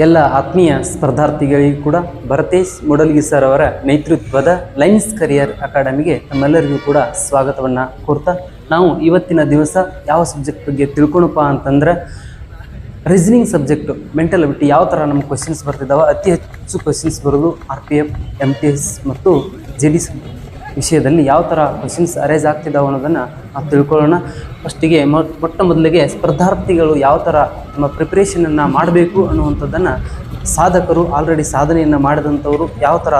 ಎಲ್ಲ ಆತ್ಮೀಯ ಸ್ಪರ್ಧಾರ್ಥಿಗಳಿಗೂ ಕೂಡ ಭರತೇಶ್ ಮೊಡಲ್ಗಿ ಸರ್ ಅವರ ನೇತೃತ್ವದ ಲೈನ್ಸ್ ಕರಿಯರ್ ಅಕಾಡೆಮಿಗೆ ನಮ್ಮೆಲ್ಲರಿಗೂ ಕೂಡ ಸ್ವಾಗತವನ್ನು ಕೋರ್ತಾ ನಾವು ಇವತ್ತಿನ ದಿವಸ ಯಾವ ಸಬ್ಜೆಕ್ಟ್ ಬಗ್ಗೆ ತಿಳ್ಕೊಳಪ್ಪ ಅಂತಂದ್ರೆ ರೀಸನಿಂಗ್ ಸಬ್ಜೆಕ್ಟು ಮೆಂಟಲ್ ಅಬಿಲಿಟಿ ಯಾವ ಥರ ನಮ್ಮ ಕ್ವಶನ್ಸ್ ಬರ್ತಿದ್ದಾವೆ ಅತಿ ಹೆಚ್ಚು ಕ್ವಶನ್ಸ್ ಬರೋದು R P F M T S ಮತ್ತು ಜೆ ಡಿ ವಿಷಯದಲ್ಲಿ ಯಾವ ಥರ ಕ್ವಶನ್ಸ್ ಅರೇಂಜ್ ಆಗ್ತಿದ್ದಾವೆ ಅನ್ನೋದನ್ನು ನಾವು ತಿಳ್ಕೊಳ್ಳೋಣ. ಫಸ್ಟಿಗೆ ಮೊಟ್ಟ ಮೊದಲಿಗೆ ಸ್ಪರ್ಧಾರ್ಥಿಗಳು ಯಾವ ಥರ ನಮ್ಮ ಪ್ರಿಪ್ರೇಷನನ್ನು ಮಾಡಬೇಕು ಅನ್ನುವಂಥದ್ದನ್ನು ಸಾಧಕರು ಆಲ್ರೆಡಿ ಸಾಧನೆಯನ್ನು ಮಾಡಿದಂಥವರು ಯಾವ ಥರ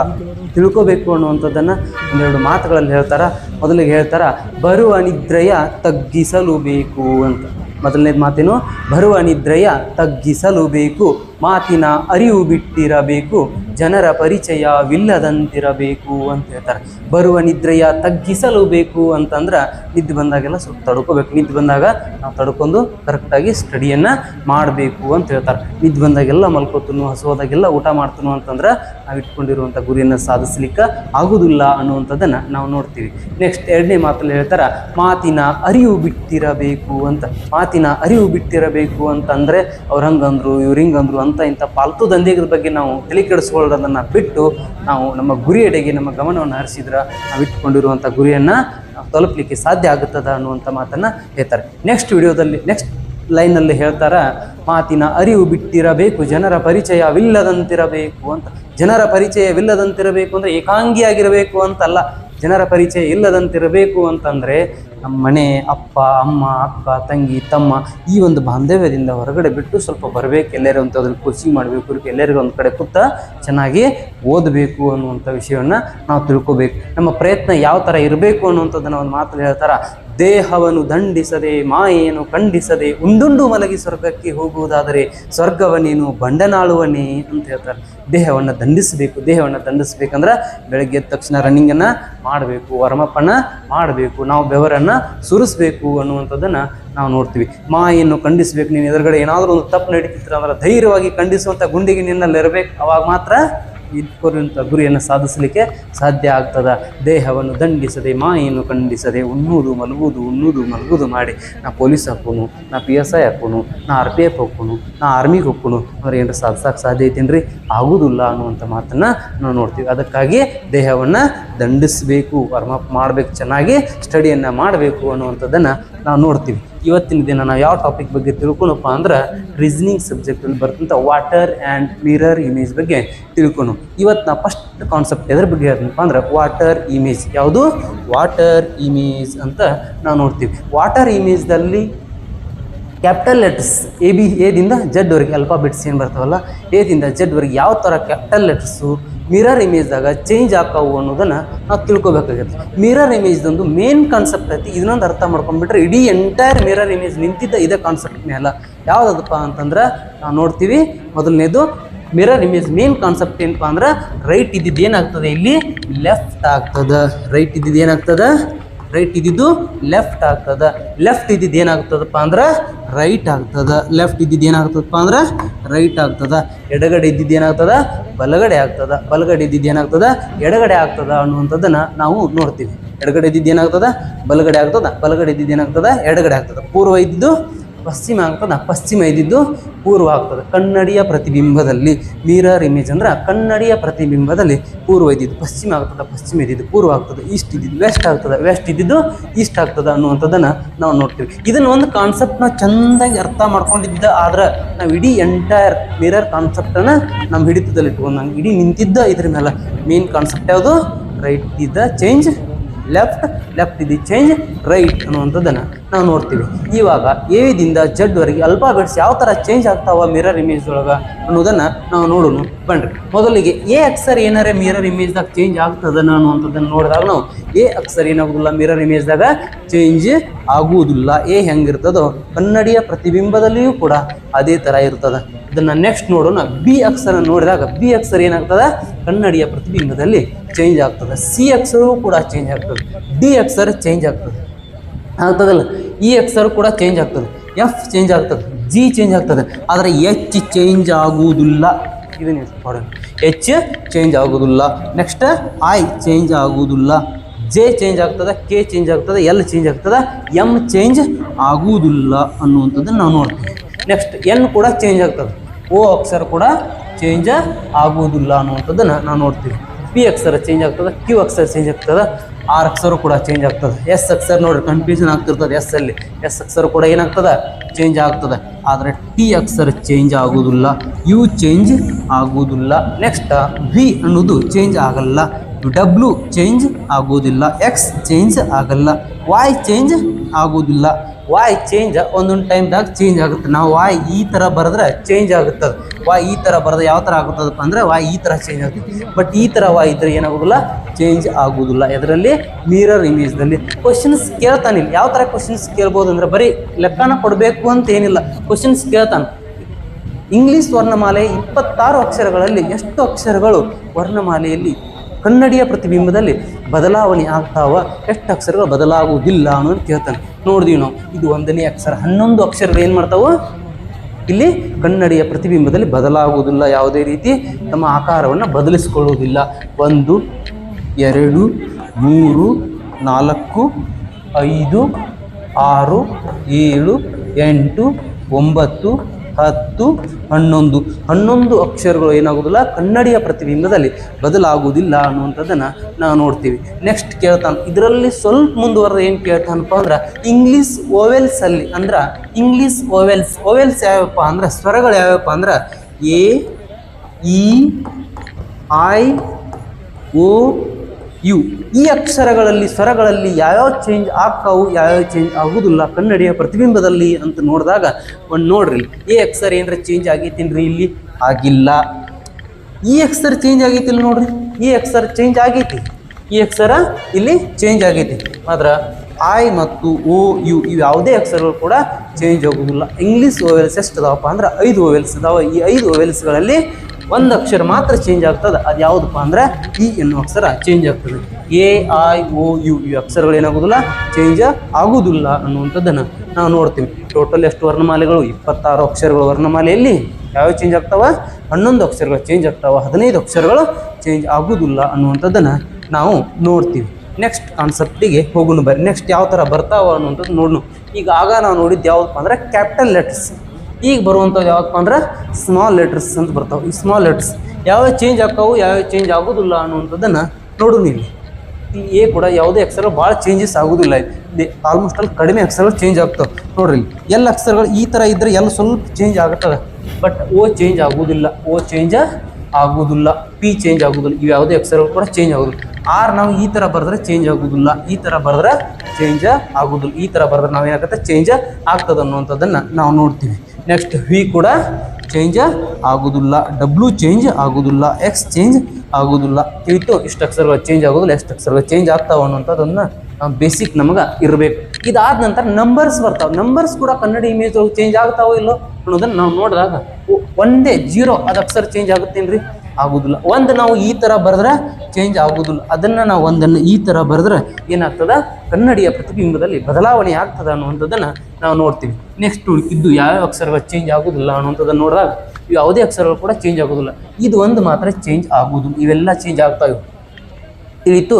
ತಿಳ್ಕೋಬೇಕು ಅನ್ನುವಂಥದ್ದನ್ನು ಒಂದೆರಡು ಮಾತುಗಳಲ್ಲಿ ಹೇಳ್ತಾರೆ. ಮೊದಲಿಗೆ ಹೇಳ್ತಾರೆ, ಬರುವ ನಿದ್ರೆಯ ತಗ್ಗಿಸಲು ಬೇಕು ಅಂತ. ಮೊದಲನೇದು ಮಾತೇನು, ಬರುವ ನಿದ್ರೆಯ ತಗ್ಗಿಸಲು ಬೇಕು ಮಾತಿನ ಅರಿವು ಬಿಟ್ಟಿರಬೇಕು. ಜನರ ಪರಿಚಯವಿಲ್ಲದಂತಿರಬೇಕು ಅಂತ ಹೇಳ್ತಾರೆ. ಬರುವ ನಿದ್ರೆಯ ತಗ್ಗಿಸಲು ಬೇಕು ಅಂತಂದ್ರೆ ನಿದ್ದೆ ಬಂದಾಗೆಲ್ಲ ಸ್ವಲ್ಪ ತಡ್ಕೋಬೇಕು. ನಿದ್ದೆ ಬಂದಾಗ ನಾವು ತಡ್ಕೊಂಡು ಕರೆಕ್ಟಾಗಿ ಸ್ಟಡಿಯನ್ನು ಮಾಡಬೇಕು ಅಂತ ಹೇಳ್ತಾರೆ. ನಿದ್ದೆ ಬಂದಾಗೆಲ್ಲ ಮಲ್ಕೋತನು, ಹಸುವಾದಾಗೆಲ್ಲ ಊಟ ಮಾಡ್ತನು ಅಂತಂದ್ರೆ ನಾವು ಇಟ್ಕೊಂಡಿರುವಂಥ ಗುರಿಯನ್ನು ಸಾಧಿಸ್ಲಿಕ್ಕೆ ಆಗುವುದಿಲ್ಲ ಅನ್ನುವಂಥದ್ದನ್ನು ನಾವು ನೋಡ್ತೀವಿ. ನೆಕ್ಸ್ಟ್ ಎರಡನೇ ಮಾತಲ್ಲಿ ಹೇಳ್ತಾರೆ, ಮಾತಿನ ಅರಿವು ಬಿಟ್ಟಿರಬೇಕು ಅಂತ. ಮಾತಿನ ಅರಿವು ಬಿಟ್ಟಿರಬೇಕು ಅಂತಂದರೆ ಅವ್ರು ಹಂಗಂದ್ರು, ಇವ್ರು ಹಿಂಗಂದ್ರು ಅಂತ ಇಂಥ ಪಾಲ್ತು ದಂಧೆಗಳ ಬಗ್ಗೆ ನಾವು ತಲೆ ಕೆಡಿಸ್ಕೊಳ್ಳೋದನ್ನು ಬಿಟ್ಟು ನಾವು ನಮ್ಮ ಗುರಿಯೆಡೆಗೆ ನಮ್ಮ ಗಮನವನ್ನು ಹರಿಸಿದ್ರೆ ನಾವು ಇಟ್ಕೊಂಡಿರುವಂಥ ಗುರಿಯನ್ನು ತಲುಪಲಿಕ್ಕೆ ಸಾಧ್ಯ ಆಗುತ್ತದೆ ಅನ್ನುವಂಥ ಮಾತನ್ನು ಹೇಳ್ತಾರೆ. ನೆಕ್ಸ್ಟ್ ವಿಡಿಯೋದಲ್ಲಿ ನೆಕ್ಸ್ಟ್ ಲೈನಲ್ಲಿ ಹೇಳ್ತಾರೆ, ಮಾತಿನ ಅರಿವು ಬಿಟ್ಟಿರಬೇಕು, ಜನರ ಪರಿಚಯವಿಲ್ಲದಂತಿರಬೇಕು ಅಂತ. ಜನರ ಪರಿಚಯವಿಲ್ಲದಂತಿರಬೇಕು ಅಂದರೆ ಏಕಾಂಗಿಯಾಗಿರಬೇಕು ಅಂತಲ್ಲ. ಜನರ ಪರಿಚಯ ಇಲ್ಲದಂತಿರಬೇಕು ಅಂತಂದರೆ ನಮ್ಮ ಮನೆ, ಅಪ್ಪ, ಅಮ್ಮ, ಅಕ್ಕ, ತಂಗಿ, ತಮ್ಮ ಈ ಒಂದು ಬಾಂಧವ್ಯದಿಂದ ಹೊರಗಡೆ ಬಿಟ್ಟು ಸ್ವಲ್ಪ ಬರಬೇಕು, ಎಲ್ಲರೂ ಅಂತ ಅದನ್ನು ಕೋಚಿಂಗ್ ಮಾಡಬೇಕು ಎಲ್ಲರಿಗೂ ಒಂದು ಕಡೆ ಕೂತ ಚೆನ್ನಾಗಿ ಓದಬೇಕು ಅನ್ನುವಂಥ ವಿಷಯವನ್ನು ನಾವು ತಿಳ್ಕೊಬೇಕು. ನಮ್ಮ ಪ್ರಯತ್ನ ಯಾವ ಥರ ಇರಬೇಕು ಅನ್ನುವಂಥದ್ದನ್ನು ಒಂದು ಮಾತು ಹೇಳ್ತಾರ? ದೇಹವನ್ನು ದಂಡಿಸದೆ, ಮಾಯೆಯನ್ನು ಖಂಡಿಸದೆ ಉಂಡುಂಡು ಮಲಗಿ ಸ್ವರ್ಗಕ್ಕೆ ಹೋಗುವುದಾದರೆ ಸ್ವರ್ಗವನೇನು ಬಂಡನಾಳುವನೇ ಅಂತ ಹೇಳ್ತಾರೆ. ದೇಹವನ್ನು ದಂಡಿಸಬೇಕು, ದೇಹವನ್ನು ದಂಡಿಸ್ಬೇಕಂದ್ರೆ ಬೆಳಗ್ಗೆ ಎದ್ದ ತಕ್ಷಣ ರನ್ನಿಂಗನ್ನು ಮಾಡಬೇಕು, ವಾರ್ಮಪ್ಪನ್ನು ಮಾಡಬೇಕು, ನಾವು ಬೆವರನ್ನು ಸುರಿಸ್ಬೇಕು ಅನ್ನುವಂಥದ್ದನ್ನು ನಾವು ನೋಡ್ತೀವಿ. ಮಾಯನ್ನು ಖಂಡಿಸಬೇಕು, ನೀನು ಎದುರುಗಡೆ ಏನಾದರೂ ಒಂದು ತಪ್ಪು ನಡೀತಿದ್ರೆ ಅಂದ್ರೆ ಧೈರ್ಯವಾಗಿ ಖಂಡಿಸುವಂಥ ಗುಂಡಿಗೆ ನಿನ್ನಲ್ಲಿ ಇರಬೇಕು, ಅವಾಗ ಮಾತ್ರ ಇದ್ಕೊಂಡಿರುವಂಥ ಗುರಿಯನ್ನು ಸಾಧಿಸಲಿಕ್ಕೆ ಸಾಧ್ಯ ಆಗ್ತದ. ದೇಹವನ್ನು ದಂಡಿಸದೆ ಮಾಯನ್ನು ಖಂಡಿಸದೆ, ಉಣ್ಣುವುದು, ಮಲಗುವುದು ಉಣ್ಣುವುದು, ಮಲಗುವುದು ಮಾಡಿ. ನಾ ಪೊಲೀಸ್ ಹಾಕೋನು, ನಾ ಪಿ ಎಸ್ ಐ ಹಾಕೋನು, ನಾ ಆರ್ ಪಿ ಎಫ್ ಹೋಗ್ಕೊನು ನಾ ಆರ್ಮಿಗೆ ಹೋಗ್ಕೊನು ಅಂದ್ರೆ ಏನಾರ ಸಾಧಿಸೋಕೆ ಸಾಧ್ಯ ಐತೇನ್ರಿ? ಆಗುವುದಿಲ್ಲ ಅನ್ನುವಂಥ ಮಾತನ್ನು ನಾವು ನೋಡ್ತೀವಿ. ಅದಕ್ಕಾಗಿ ದೇಹವನ್ನು ದಂಡಿಸಬೇಕು ವಾರ್ಮಪ್ ಮಾಡಬೇಕು, ಚೆನ್ನಾಗಿ ಸ್ಟಡಿಯನ್ನು ಮಾಡಬೇಕು ಅನ್ನುವಂಥದ್ದನ್ನು ನಾವು ನೋಡ್ತೀವಿ. ಇವತ್ತಿನ ದಿನ ನಾವು ಯಾವ ಟಾಪಿಕ್ ಬಗ್ಗೆ ತಿಳ್ಕೊಳಪ್ಪ ಅಂದ್ರೆ ರೀಸನಿಂಗ್ ಸಬ್ಜೆಕ್ಟಲ್ಲಿ ಬರ್ತಂಥ ವಾಟರ್ ಆ್ಯಂಡ್ ಮಿರರ್ ಇಮೇಜ್ ಬಗ್ಗೆ ತಿಳ್ಕೊಳು ಇವತ್ತು ನಾ ಫಸ್ಟ್ ಕಾನ್ಸೆಪ್ಟ್ ಎದ್ರ ಬಗ್ಗೆ ಹೇಳ್ತೀನಪ್ಪ ಅಂದ್ರೆ ವಾಟರ್ ಇಮೇಜ್ ಯಾವುದು? ವಾಟರ್ ಇಮೇಜ್ ಅಂತ ನಾವು ನೋಡ್ತೀವಿ. ವಾಟರ್ ಇಮೇಜ್ದಲ್ಲಿ ಕ್ಯಾಪಿಟಲ್ ಲೆಟರ್ಸ್ ಎ ಬಿ ಎದಿಂದ ಜೆಡ್ವರೆಗೆ ಅಲ್ಫಾಬೆಟ್ಸ್ ಏನು ಬರ್ತಾವಲ್ಲ? ಎದಿಂದ ಜೆಡ್ವರೆಗೆ ಯಾವ ಥರ ಕ್ಯಾಪಿಟಲ್ ಲೆಟರ್ಸು ಮಿರರ್ ಇಮೇಜ್ದಾಗ ಚೇಂಜ್ ಆಕಾವು ಅನ್ನೋದನ್ನು ನಾವು ತಿಳ್ಕೊಬೇಕಾಗತ್ತೆ ಮಿರರ್ ಇಮೇಜ್ದೊಂದು ಮೇನ್ ಕಾನ್ಸೆಪ್ಟ್ ಐತಿ. ಇದನ್ನೊಂದು ಅರ್ಥ ಮಾಡ್ಕೊಂಡ್ಬಿಟ್ರೆ ಇಡೀ ಎಂಟೈರ್ ಮಿರರ್ ಇಮೇಜ್ ನಿಂತಿದ್ದ ಇದೇ ಕಾನ್ಸೆಪ್ಟ್ ಮೇಲೆ. ಯಾವುದಪ್ಪ ಅಂತಂದ್ರೆ ನಾವು ನೋಡ್ತೀವಿ. ಮೊದಲನೇದು ಮಿರರ್ ಇಮೇಜ್ ಮೇನ್ ಕಾನ್ಸೆಪ್ಟ್ ಏನಪ್ಪ ಅಂದ್ರೆ ರೈಟ್ ಇದ್ದಿದ್ದು ಏನಾಗ್ತದೆ? ಇಲ್ಲಿ ಲೆಫ್ಟ್ ಆಗ್ತದೆ. ರೈಟ್ ಇದ್ದಿದ್ದು ಏನಾಗ್ತದೆ? ರೈಟ್ ಇದ್ದಿದ್ದು ಲೆಫ್ಟ್ ಆಗ್ತದ. ಲೆಫ್ಟ್ ಇದ್ದಿದ್ದು ಏನಾಗ್ತದಪ್ಪ ಅಂದ್ರೆ ರೈಟ್ ಆಗ್ತದ. ಲೆಫ್ಟ್ ಇದ್ದಿದ್ದು ಏನಾಗ್ತದಪ್ಪ ಅಂದ್ರೆ ರೈಟ್ ಆಗ್ತದ. ಎಡಗಡೆ ಇದ್ದಿದ್ದು ಏನಾಗ್ತದ? ಬಲಗಡೆ ಆಗ್ತದ. ಬಲಗಡೆ ಇದ್ದಿದ್ದು ಏನಾಗ್ತದ? ಎಡಗಡೆ ಆಗ್ತದ ಅನ್ನುವಂಥದ್ದನ್ನ ನಾವು ನೋಡ್ತೀವಿ. ಎಡಗಡೆ ಇದ್ದಿದ್ದು ಏನಾಗ್ತದ? ಬಲಗಡೆ ಆಗ್ತದ. ಬಲಗಡೆ ಇದ್ದಿದ್ದು ಏನಾಗ್ತದ? ಎಡಗಡೆ ಆಗ್ತದ. ಪೂರ್ವ ಇದ್ದಿದ್ದು ಪಶ್ಚಿಮ ಆಗ್ತದ ಪಶ್ಚಿಮ ಇದ್ದಿದ್ದು ಪೂರ್ವ ಆಗ್ತದೆ. ಕನ್ನಡಿಯ ಪ್ರತಿಬಿಂಬದಲ್ಲಿ, ಮಿರರ್ ಇಮೇಜ್ ಅಂದ್ರೆ ಕನ್ನಡಿಯ ಪ್ರತಿಬಿಂಬದಲ್ಲಿ ಪೂರ್ವ ಇದ್ದಿದ್ದು, ಪಶ್ಚಿಮ ಆಗ್ತದೆ, ಪಶ್ಚಿಮ ಇದ್ದಿದ್ದು, ಪೂರ್ವ ಆಗ್ತದೆ, ಈಸ್ಟ್ ಇದ್ದಿದ್ದು, ವೆಸ್ಟ್ ಆಗ್ತದೆ, ವೆಸ್ಟ್ ಇದ್ದಿದ್ದು, ಈಸ್ಟ್ ಆಗ್ತದೆ ಅನ್ನುವಂಥದ್ದನ್ನು ನಾವು ನೋಡ್ತೀವಿ. ಇದನ್ನು ಒಂದು ಕಾನ್ಸೆಪ್ಟ್ನ ಚೆಂದಾಗಿ ಅರ್ಥ ಮಾಡ್ಕೊಂಡಿದ್ದ ಆದ್ರೆ ನಾವು ಇಡೀ ಎಂಟೈರ್ ಮಿರರ್ ಕಾನ್ಸೆಪ್ಟನ್ನು ನಮ್ಮ ಹಿಡಿತದಲ್ಲಿ ಇಟ್ಕೊಂಡು ಇಡೀ ನಿಂತಿದ್ದ ಇದ್ರ ಮೇಲೆ ಮೇನ್ ಕಾನ್ಸೆಪ್ಟ್ ಯಾವುದು? ರೈಟ್ ಇದ್ದ ಚೇಂಜ್ ಲೆಫ್ಟ್ ಲೆಫ್ಟ್ ಇದ್ದ ಚೇಂಜ್ ರೈಟ್ ಅನ್ನುವಂಥದ್ದನ್ನು ನಾವು ನೋಡ್ತೀವಿ. ಇವಾಗ ಎದಿಂದ ಜಡ್ವರೆಗೆ ಅಲ್ಫಾಬೆಟ್ಸ್ ಯಾವ ಥರ ಚೇಂಜ್ ಆಗ್ತಾವ ಮಿರರ್ ಇಮೇಜ್ ಒಳಗೆ ಅನ್ನೋದನ್ನು ನಾವು ನೋಡೋಣ. ಬನ್ರಿ. ಮೊದಲಿಗೆ ಎ ಅಕ್ಷರ ಏನಾರೇ ಮಿರರ್ ಇಮೇಜ್ದಾಗ ಚೇಂಜ್ ಆಗ್ತದನ ಅನ್ನುವಂಥದ್ದನ್ನು ನೋಡಿದಾಗ ನಾವು ಎ ಅಕ್ಷರ ಏನಾಗೋದಿಲ್ಲ ಮಿರರ್ ಇಮೇಜ್ದಾಗ ಚೇಂಜ್ ಆಗುವುದಿಲ್ಲ ಎ ಹೆಂಗಿರ್ತದೋ ಕನ್ನಡಿಯ ಪ್ರತಿಬಿಂಬದಲ್ಲಿಯೂ ಕೂಡ ಅದೇ ಥರ ಇರ್ತದೆ. ಇದನ್ನು ನೆಕ್ಸ್ಟ್ ನೋಡೋಣ. ಬಿ ಅಕ್ಷರ ನೋಡಿದಾಗ ಬಿ ಅಕ್ಷರ ಏನಾಗ್ತದೆ? ಕನ್ನಡಿಯ ಪ್ರತಿಬಿಂಬದಲ್ಲಿ ಚೇಂಜ್ ಆಗ್ತದೆ. ಸಿ ಅಕ್ಷರವೂ ಕೂಡ ಚೇಂಜ್ ಆಗ್ತದೆ. ಡಿ ಅಕ್ಷರ ಚೇಂಜ್ ಆಗ್ತದೆ. ಆಗ್ತದಲ್ಲ? ಈ ಅಕ್ಷರ ಕೂಡ ಚೇಂಜ್ ಆಗ್ತದೆ. ಎಫ್ ಚೇಂಜ್ ಆಗ್ತದೆ. ಜಿ ಚೇಂಜ್ ಆಗ್ತದೆ. ಆದರೆ ಎಚ್ ಚೇಂಜ್ ಆಗುವುದಿಲ್ಲ. ಇದನ್ನ ಎಚ್ ಚೇಂಜ್ ಆಗೋದಿಲ್ಲ ನೆಕ್ಸ್ಟ್ ಐ ಚೇಂಜ್ ಆಗುವುದಿಲ್ಲ. ಜೆ ಚೇಂಜ್ ಆಗ್ತದೆ. ಕೆ ಚೇಂಜ್ ಆಗ್ತದೆ. ಎಲ್ ಚೇಂಜ್ ಆಗ್ತದೆ. ಎಂ ಚೇಂಜ್ ಆಗುವುದಿಲ್ಲ ಅನ್ನುವಂಥದ್ದನ್ನು ನಾವು ನೋಡ್ತೀವಿ. ನೆಕ್ಸ್ಟ್ ಎನ್ ಕೂಡ ಚೇಂಜ್ ಆಗ್ತದೆ. ಓ ಅಕ್ಷರ ಕೂಡ ಚೇಂಜ್ ಆಗುವುದಿಲ್ಲ ಅನ್ನುವಂಥದ್ದನ್ನು ನಾವು ನೋಡ್ತೀವಿ. ಪಿ ಅಕ್ಷರ ಚೇಂಜ್ ಆಗ್ತದೆ. ಕ್ಯೂ ಅಕ್ಷರ ಚೇಂಜ್ ಆಗ್ತದೆ. ಆರ್ ಅಕ್ಷರ ಕೂಡ ಚೇಂಜ್ ಆಗ್ತದೆ. ಎಸ್ ಅಕ್ಷರ ನೋಡ್ರಿ ಕನ್ಫ್ಯೂಷನ್ ಆಗ್ತಿರ್ತದೆ ಎಸ್ ಅಲ್ಲಿ. ಎಸ್ ಅಕ್ಷರ ಕೂಡ ಏನಾಗ್ತದೆ? ಚೇಂಜ್ ಆಗ್ತದೆ. ಆದರೆ ಟಿ ಅಕ್ಷರ ಚೇಂಜ್ ಆಗುವುದಿಲ್ಲ ಯು ಚೇಂಜ್ ಆಗುವುದಿಲ್ಲ ನೆಕ್ಸ್ಟ್ ವಿ ಅನ್ನೋದು ಚೇಂಜ್ ಆಗಲ್ಲ. ಡಬ್ಲ್ಯೂ ಚೇಂಜ್ ಆಗುವುದಿಲ್ಲ ಎಕ್ಸ್ ಚೇಂಜ್ ಆಗಲ್ಲ. ವಾಯ್ ಚೇಂಜ್ ಆಗೋದಿಲ್ಲ ವಾಯ್ ಚೇಂಜ್ ಒಂದೊಂದು ಟೈಮ್ದಾಗ ಚೇಂಜ್ ಆಗುತ್ತೆ. ನಾವು ವಾಯ್ ಈ ಥರ ಬರೆದ್ರೆ ಚೇಂಜ್ ಆಗುತ್ತದೆ ವಾಯ್ ಈ ಥರ ಬರೆದ್ರೆ ಯಾವ ಥರ ಆಗುತ್ತದಪ್ಪ ಅಂದರೆ ವಾಯ್ ಈ ಥರ ಚೇಂಜ್ ಆಗುತ್ತೆ. ಬಟ್ ಈ ಥರ ವಾಯ್ ಇದ್ರೆ ಏನಾಗೋದಿಲ್ಲ ಚೇಂಜ್ ಆಗುವುದಿಲ್ಲ. ಇದರಲ್ಲಿ ಮಿರರ್ ಇಮೇಜ್ದಲ್ಲಿ ಕ್ವಶನ್ಸ್ ಕೇಳ್ತಾನಿಲ್ಲ ಯಾವ ಥರ ಕ್ವಶನ್ಸ್ ಕೇಳ್ಬೋದು ಅಂದರೆ ಬರೀ ಲೆಕ್ಕನ ಕೊಡಬೇಕು ಅಂತ ಏನಿಲ್ಲ. ಕ್ವಶನ್ಸ್ ಕೇಳ್ತಾನೆ. ಇಂಗ್ಲೀಷ್ ವರ್ಣಮಾಲೆ ಇಪ್ಪತ್ತಾರು ಅಕ್ಷರಗಳಲ್ಲಿ ಎಷ್ಟು ಅಕ್ಷರಗಳು ವರ್ಣಮಾಲೆಯಲ್ಲಿ ಕನ್ನಡಿಯ ಪ್ರತಿಬಿಂಬದಲ್ಲಿ ಬದಲಾವಣೆ ಆಗ್ತಾವ. ಎಷ್ಟು ಅಕ್ಷರಗಳು ಬದಲಾಗುವುದಿಲ್ಲ ಅನ್ನೋದು ಕೇಳ್ತಾನೆ. ನೋಡಿದೀವಿ ನಾವು. ಇದು ಒಂದನೇ ಅಕ್ಷರ. ಹನ್ನೊಂದು ಅಕ್ಷರಗಳು ಏನು ಮಾಡ್ತಾವೆ? ಇಲ್ಲಿ ಕನ್ನಡಿಯ ಪ್ರತಿಬಿಂಬದಲ್ಲಿ ಬದಲಾಗುವುದಿಲ್ಲ. ಯಾವುದೇ ರೀತಿ ತಮ್ಮ ಆಕಾರವನ್ನು ಬದಲಿಸಿಕೊಳ್ಳುವುದಿಲ್ಲ. ಒಂದು, ಎರಡು, ಮೂರು, ನಾಲ್ಕು, ಐದು, ಆರು, ಏಳು, ಎಂಟು, ಒಂಬತ್ತು ಹತ್ತು, ಹನ್ನೊಂದು. ಹನ್ನೊಂದು ಅಕ್ಷರಗಳು ಏನಾಗೋದಿಲ್ಲ ಕನ್ನಡಿಯ ಪ್ರತಿಬಿಂಬದಲ್ಲಿ ಬದಲಾಗುವುದಿಲ್ಲ ಅನ್ನುವಂಥದ್ದನ್ನು ನಾವು ನೋಡ್ತೀವಿ. ನೆಕ್ಸ್ಟ್ ಕೇಳ್ತಾನೆ. ಇದರಲ್ಲಿ ಸ್ವಲ್ಪ ಮುಂದುವರೆದ ಏನು ಕೇಳ್ತಾನಪ್ಪ ಅಂದ್ರೆ ಇಂಗ್ಲೀಷ್ ಓವೆಲ್ಸಲ್ಲಿ ಅಂದ್ರೆ ಇಂಗ್ಲೀಷ್ ಓವೆಲ್ಸ್ ಓವೆಲ್ಸ್ ಯಾವ್ಯಾವಪ್ಪ ಅಂದ್ರೆ? ಸ್ವರಗಳು ಯಾವ್ಯಾವಪ್ಪ ಅಂದ್ರೆ A E I O U ಈ ಅಕ್ಷರಗಳಲ್ಲಿ, ಸ್ವರಗಳಲ್ಲಿ ಯಾವ್ಯಾವ ಚೇಂಜ್ ಆಗ್ತಾವು ಯಾವ್ಯಾವ ಚೇಂಜ್ ಆಗುವುದಿಲ್ಲ ಕನ್ನಡಿಯ ಪ್ರತಿಬಿಂಬದಲ್ಲಿ ಅಂತ ನೋಡಿದಾಗ ಒಂದು ನೋಡ್ರಿ ಈ ಅಕ್ಷರ ಏನಾರ ಚೇಂಜ್ ಆಗೈತೇನ್ರಿ ಇಲ್ಲಿ? ಆಗಿಲ್ಲ. ಈ ಅಕ್ಷರ ಚೇಂಜ್ ಆಗೈತಿ ಇಲ್ಲಿ ನೋಡ್ರಿ, ಈ ಅಕ್ಷರ ಚೇಂಜ್ ಆಗೈತಿ, ಈ ಅಕ್ಷರ ಇಲ್ಲಿ ಚೇಂಜ್ ಆಗೈತಿ. ಮಾತ್ರ ಐ ಮತ್ತು ಓ ಯು ಇವು ಯಾವುದೇ ಅಕ್ಷರಗಳು ಕೂಡ ಚೇಂಜ್ ಆಗುವುದಿಲ್ಲ ಇಂಗ್ಲೀಷ್ ಓವೆಲ್ಸ್ ಎಷ್ಟು ಅದಾವಪ್ಪ ಅಂದ್ರೆ ಐದು ಓವೆಲ್ಸ್ ಅದಾವ. ಈ ಐದು ಓವೆಲ್ಸ್ಗಳಲ್ಲಿ ಒಂದು ಅಕ್ಷರ ಮಾತ್ರ ಚೇಂಜ್ ಆಗ್ತದೆ. ಅದು ಯಾವುದಪ್ಪ ಅಂದ್ರೆ ಇ ಎನ್ನುವ ಅಕ್ಷರ ಚೇಂಜ್ ಆಗ್ತದೆ. ಎ ಐ ಓ ಯು ಈ ಅಕ್ಷರಗಳು ಏನಾಗೋದಿಲ್ಲ ಚೇಂಜ್ ಆಗುವುದಿಲ್ಲ ಅನ್ನುವಂಥದ್ದನ್ನು ನಾವು ನೋಡ್ತೀವಿ. ಟೋಟಲ್ ಎಷ್ಟು ವರ್ಣಮಾಲೆಗಳು? ಇಪ್ಪತ್ತಾರು ಅಕ್ಷರಗಳು ವರ್ಣಮಾಲೆಯಲ್ಲಿ ಯಾವ ಚೇಂಜ್ ಆಗ್ತಾವ? ಹನ್ನೊಂದು ಅಕ್ಷರಗಳು ಚೇಂಜ್ ಆಗ್ತಾವ. ಹದಿನೈದು ಅಕ್ಷರಗಳು ಚೇಂಜ್ ಆಗುವುದಿಲ್ಲ ಅನ್ನುವಂಥದ್ದನ್ನು ನಾವು ನೋಡ್ತೀವಿ. ನೆಕ್ಸ್ಟ್ ಕಾನ್ಸೆಪ್ಟಿಗೆ ಹೋಗೋಣ ಬರ್ರಿ. ನೆಕ್ಸ್ಟ್ ಯಾವ ಥರ ಬರ್ತಾವ ಅನ್ನುವಂಥದ್ದು ನೋಡೋಣ ಈಗ ಆಗ ನಾವು ನೋಡಿದ್ದು ಯಾವುದಪ್ಪ ಅಂದ್ರೆ ಕ್ಯಾಪಿಟಲ್ ಲೆಟರ್ಸ್ ಈಗ ಬರುವಂಥವು ಯಾವಪ್ಪ ಅಂದ್ರೆ ಸ್ಮಾಲ್ ಲೆಟರ್ಸ್ ಅಂತ ಬರ್ತಾವೆ. ಈ ಸ್ಮಾಲ್ ಲೆಟರ್ಸ್ ಯಾವ ಚೇಂಜ್ ಆಗ್ತಾವು ಯಾವ ಚೇಂಜ್ ಆಗೋದಿಲ್ಲ ಅನ್ನುವಂಥದ್ದನ್ನು ನೋಡು ನೀವು ಈ ಎ ಕೂಡ ಯಾವುದೇ ಅಕ್ಷರ ಭಾಳ ಚೇಂಜಸ್ ಆಗೋದಿಲ್ಲ ಇದೆ ಆಲ್ಮೋಸ್ಟ್ ಅಲ್ಲಿ ಕಡಿಮೆ ಅಕ್ಷರಗಳು ಚೇಂಜ್ ಆಗ್ತಾವೆ. ನೋಡ್ರಿ ಎಲ್ಲ ಅಕ್ಷರಗಳು ಈ ಥರ ಇದ್ದರೆ ಎಲ್ಲ ಸ್ವಲ್ಪ ಚೇಂಜ್ ಆಗುತ್ತದೆ. ಬಟ್ ಓ ಚೇಂಜ್ ಆಗೋದಿಲ್ಲ. ಓ ಚೇಂಜ್ ಆಗೋದಿಲ್ಲ ಪಿ ಚೇಂಜ್ ಆಗುವುದಿಲ್ಲ. ಇವು ಯಾವುದೇ ಅಕ್ಷರಗಳು ಕೂಡ ಚೇಂಜ್ ಆಗೋದಿಲ್ಲ ಆರ್ ನಾವು ಈ ಥರ ಬರೆದ್ರೆ ಚೇಂಜ್ ಆಗುವುದಿಲ್ಲ. ಈ ಥರ ಬರೆದ್ರೆ ಚೇಂಜ್ ಆಗೋದಿಲ್ಲ ಈ ಥರ ಬರೆದ್ರೆ ನಾವು ಏನಾಗುತ್ತೆ? ಚೇಂಜ್ ಆಗ್ತದೆ ಅನ್ನುವಂಥದ್ದನ್ನು ನಾವು ನೋಡ್ತೀವಿ. ನೆಕ್ಸ್ಟ್ ವಿ ಕೂಡ ಚೇಂಜ್ ಆಗೋದಿಲ್ಲ ಡಬ್ಲ್ಯೂ ಚೇಂಜ್ ಆಗೋದಿಲ್ಲ ಎಕ್ಸ್ ಚೇಂಜ್ ಆಗೋದಿಲ್ಲ ತಿಳಿತು ಇಷ್ಟು ಅಕ್ಷರಗಳು ಚೇಂಜ್ ಆಗೋದಿಲ್ಲ ಎಷ್ಟು ಅಕ್ಷರಗಳು ಚೇಂಜ್ ಆಗ್ತಾವ ಅನ್ನುವಂಥದ್ದನ್ನು ಬೇಸಿಕ್ ನಮಗೆ ಇರಬೇಕು. ಇದಾದ ನಂತರ ನಂಬರ್ಸ್ ಬರ್ತಾವೆ. ನಂಬರ್ಸ್ ಕೂಡ ಕನ್ನಡ ಇಮೇಜ್ ಚೇಂಜ್ ಆಗ್ತಾವೋ ಇಲ್ಲೋ ಅನ್ನೋದನ್ನ ನಾವು ನೋಡಿದಾಗ ಒಂದೇ ಜೀರೋ ಅದು ಅಕ್ಷರ ಚೇಂಜ್ ಆಗುತ್ತೇನ್ರಿ? ಆಗುದಿಲ್ಲ. ಒಂದು ನಾವು ಈ ಥರ ಬರೆದ್ರೆ ಚೇಂಜ್ ಆಗುದಿಲ್ಲ. ಅದನ್ನು ನಾವು ಒಂದನ್ನು ಈ ಥರ ಬರೆದ್ರೆ ಏನಾಗ್ತದ? ಕನ್ನಡಿಯ ಪ್ರತಿಬಿಂಬದಲ್ಲಿ ಬದಲಾವಣೆ ಆಗ್ತದ ಅನ್ನುವಂಥದ್ದನ್ನು ನಾವು ನೋಡ್ತೀವಿ. ನೆಕ್ಸ್ಟ್ ಇದು ಯಾವ ಅಕ್ಷರಗಳು ಚೇಂಜ್ ಆಗುದಿಲ್ಲ ಅನ್ನುವಂಥದ್ದನ್ನು ನೋಡಿದಾಗ ಯಾವುದೇ ಅಕ್ಷರಗಳು ಕೂಡ ಚೇಂಜ್ ಆಗೋದಿಲ್ಲ. ಇದು ಒಂದು ಮಾತ್ರ ಚೇಂಜ್ ಆಗೋದು ಇವೆಲ್ಲ ಚೇಂಜ್ ಆಗ್ತಾವೆ. ತಿಳಿತು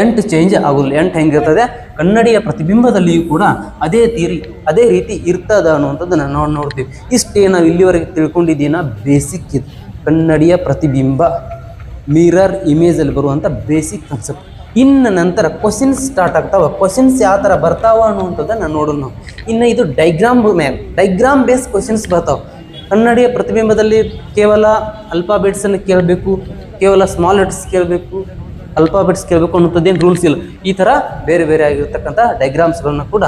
ಎಂಟು ಚೇಂಜ್ ಆಗೋದಿಲ್ಲ. ಎಂಟು ಹೆಂಗಿರ್ತದೆ? ಕನ್ನಡಿಯ ಪ್ರತಿಬಿಂಬದಲ್ಲಿಯೂ ಕೂಡ ಅದೇ ತೀರಿ, ಅದೇ ರೀತಿ ಇರ್ತದ ಅನ್ನುವಂಥದ್ದನ್ನು ನಾವು ನೋಡ್ತೀವಿ. ಇಷ್ಟೇ ನಾವು ಇಲ್ಲಿವರೆಗೆ ತಿಳ್ಕೊಂಡಿದ್ದೀನ? ಬೇಸಿಕ್ ಇದು. ಕನ್ನಡಿಯ ಪ್ರತಿಬಿಂಬ ಮಿರರ್ ಇಮೇಜಲ್ಲಿ ಬರುವಂಥ ಬೇಸಿಕ್ ಕಾನ್ಸೆಪ್ಟ್ ಇನ್ನು ನಂತರ ಕ್ವಶನ್ಸ್ ಸ್ಟಾರ್ಟ್ ಆಗ್ತಾವ. ಕ್ವಶನ್ಸ್ ಯಾವ ಥರ ಬರ್ತಾವ ಅನ್ನುವಂಥದ್ದನ್ನು ನೋಡೋಣ ನಾವು. ಇನ್ನು ಇದು ಡೈಗ್ರಾಮ್ ಮೇಲೆ ಡೈಗ್ರಾಮ್ ಬೇಸ್ ಕ್ವಶನ್ಸ್ ಬರ್ತಾವೆ. ಕನ್ನಡಿಯ ಪ್ರತಿಬಿಂಬದಲ್ಲಿ ಕೇವಲ ಅಲ್ಫಾಬೆಟ್ಸನ್ನು ಕೇಳಬೇಕು, ಕೇವಲ ಸ್ಮಾಲ್ ಲೆಟರ್ಸ್ ಕೇಳಬೇಕು ಅಲ್ಫಾಬೆಟ್ಸ್ ಕೇಳಬೇಕು ಅನ್ನೋಂಥದ್ದೇನು ರೂಲ್ಸ್ ಇಲ್ಲ. ಈ ಥರ ಬೇರೆ ಬೇರೆ ಆಗಿರ್ತಕ್ಕಂಥ ಡೈಗ್ರಾಮ್ಸ್ಗಳನ್ನ ಕೂಡ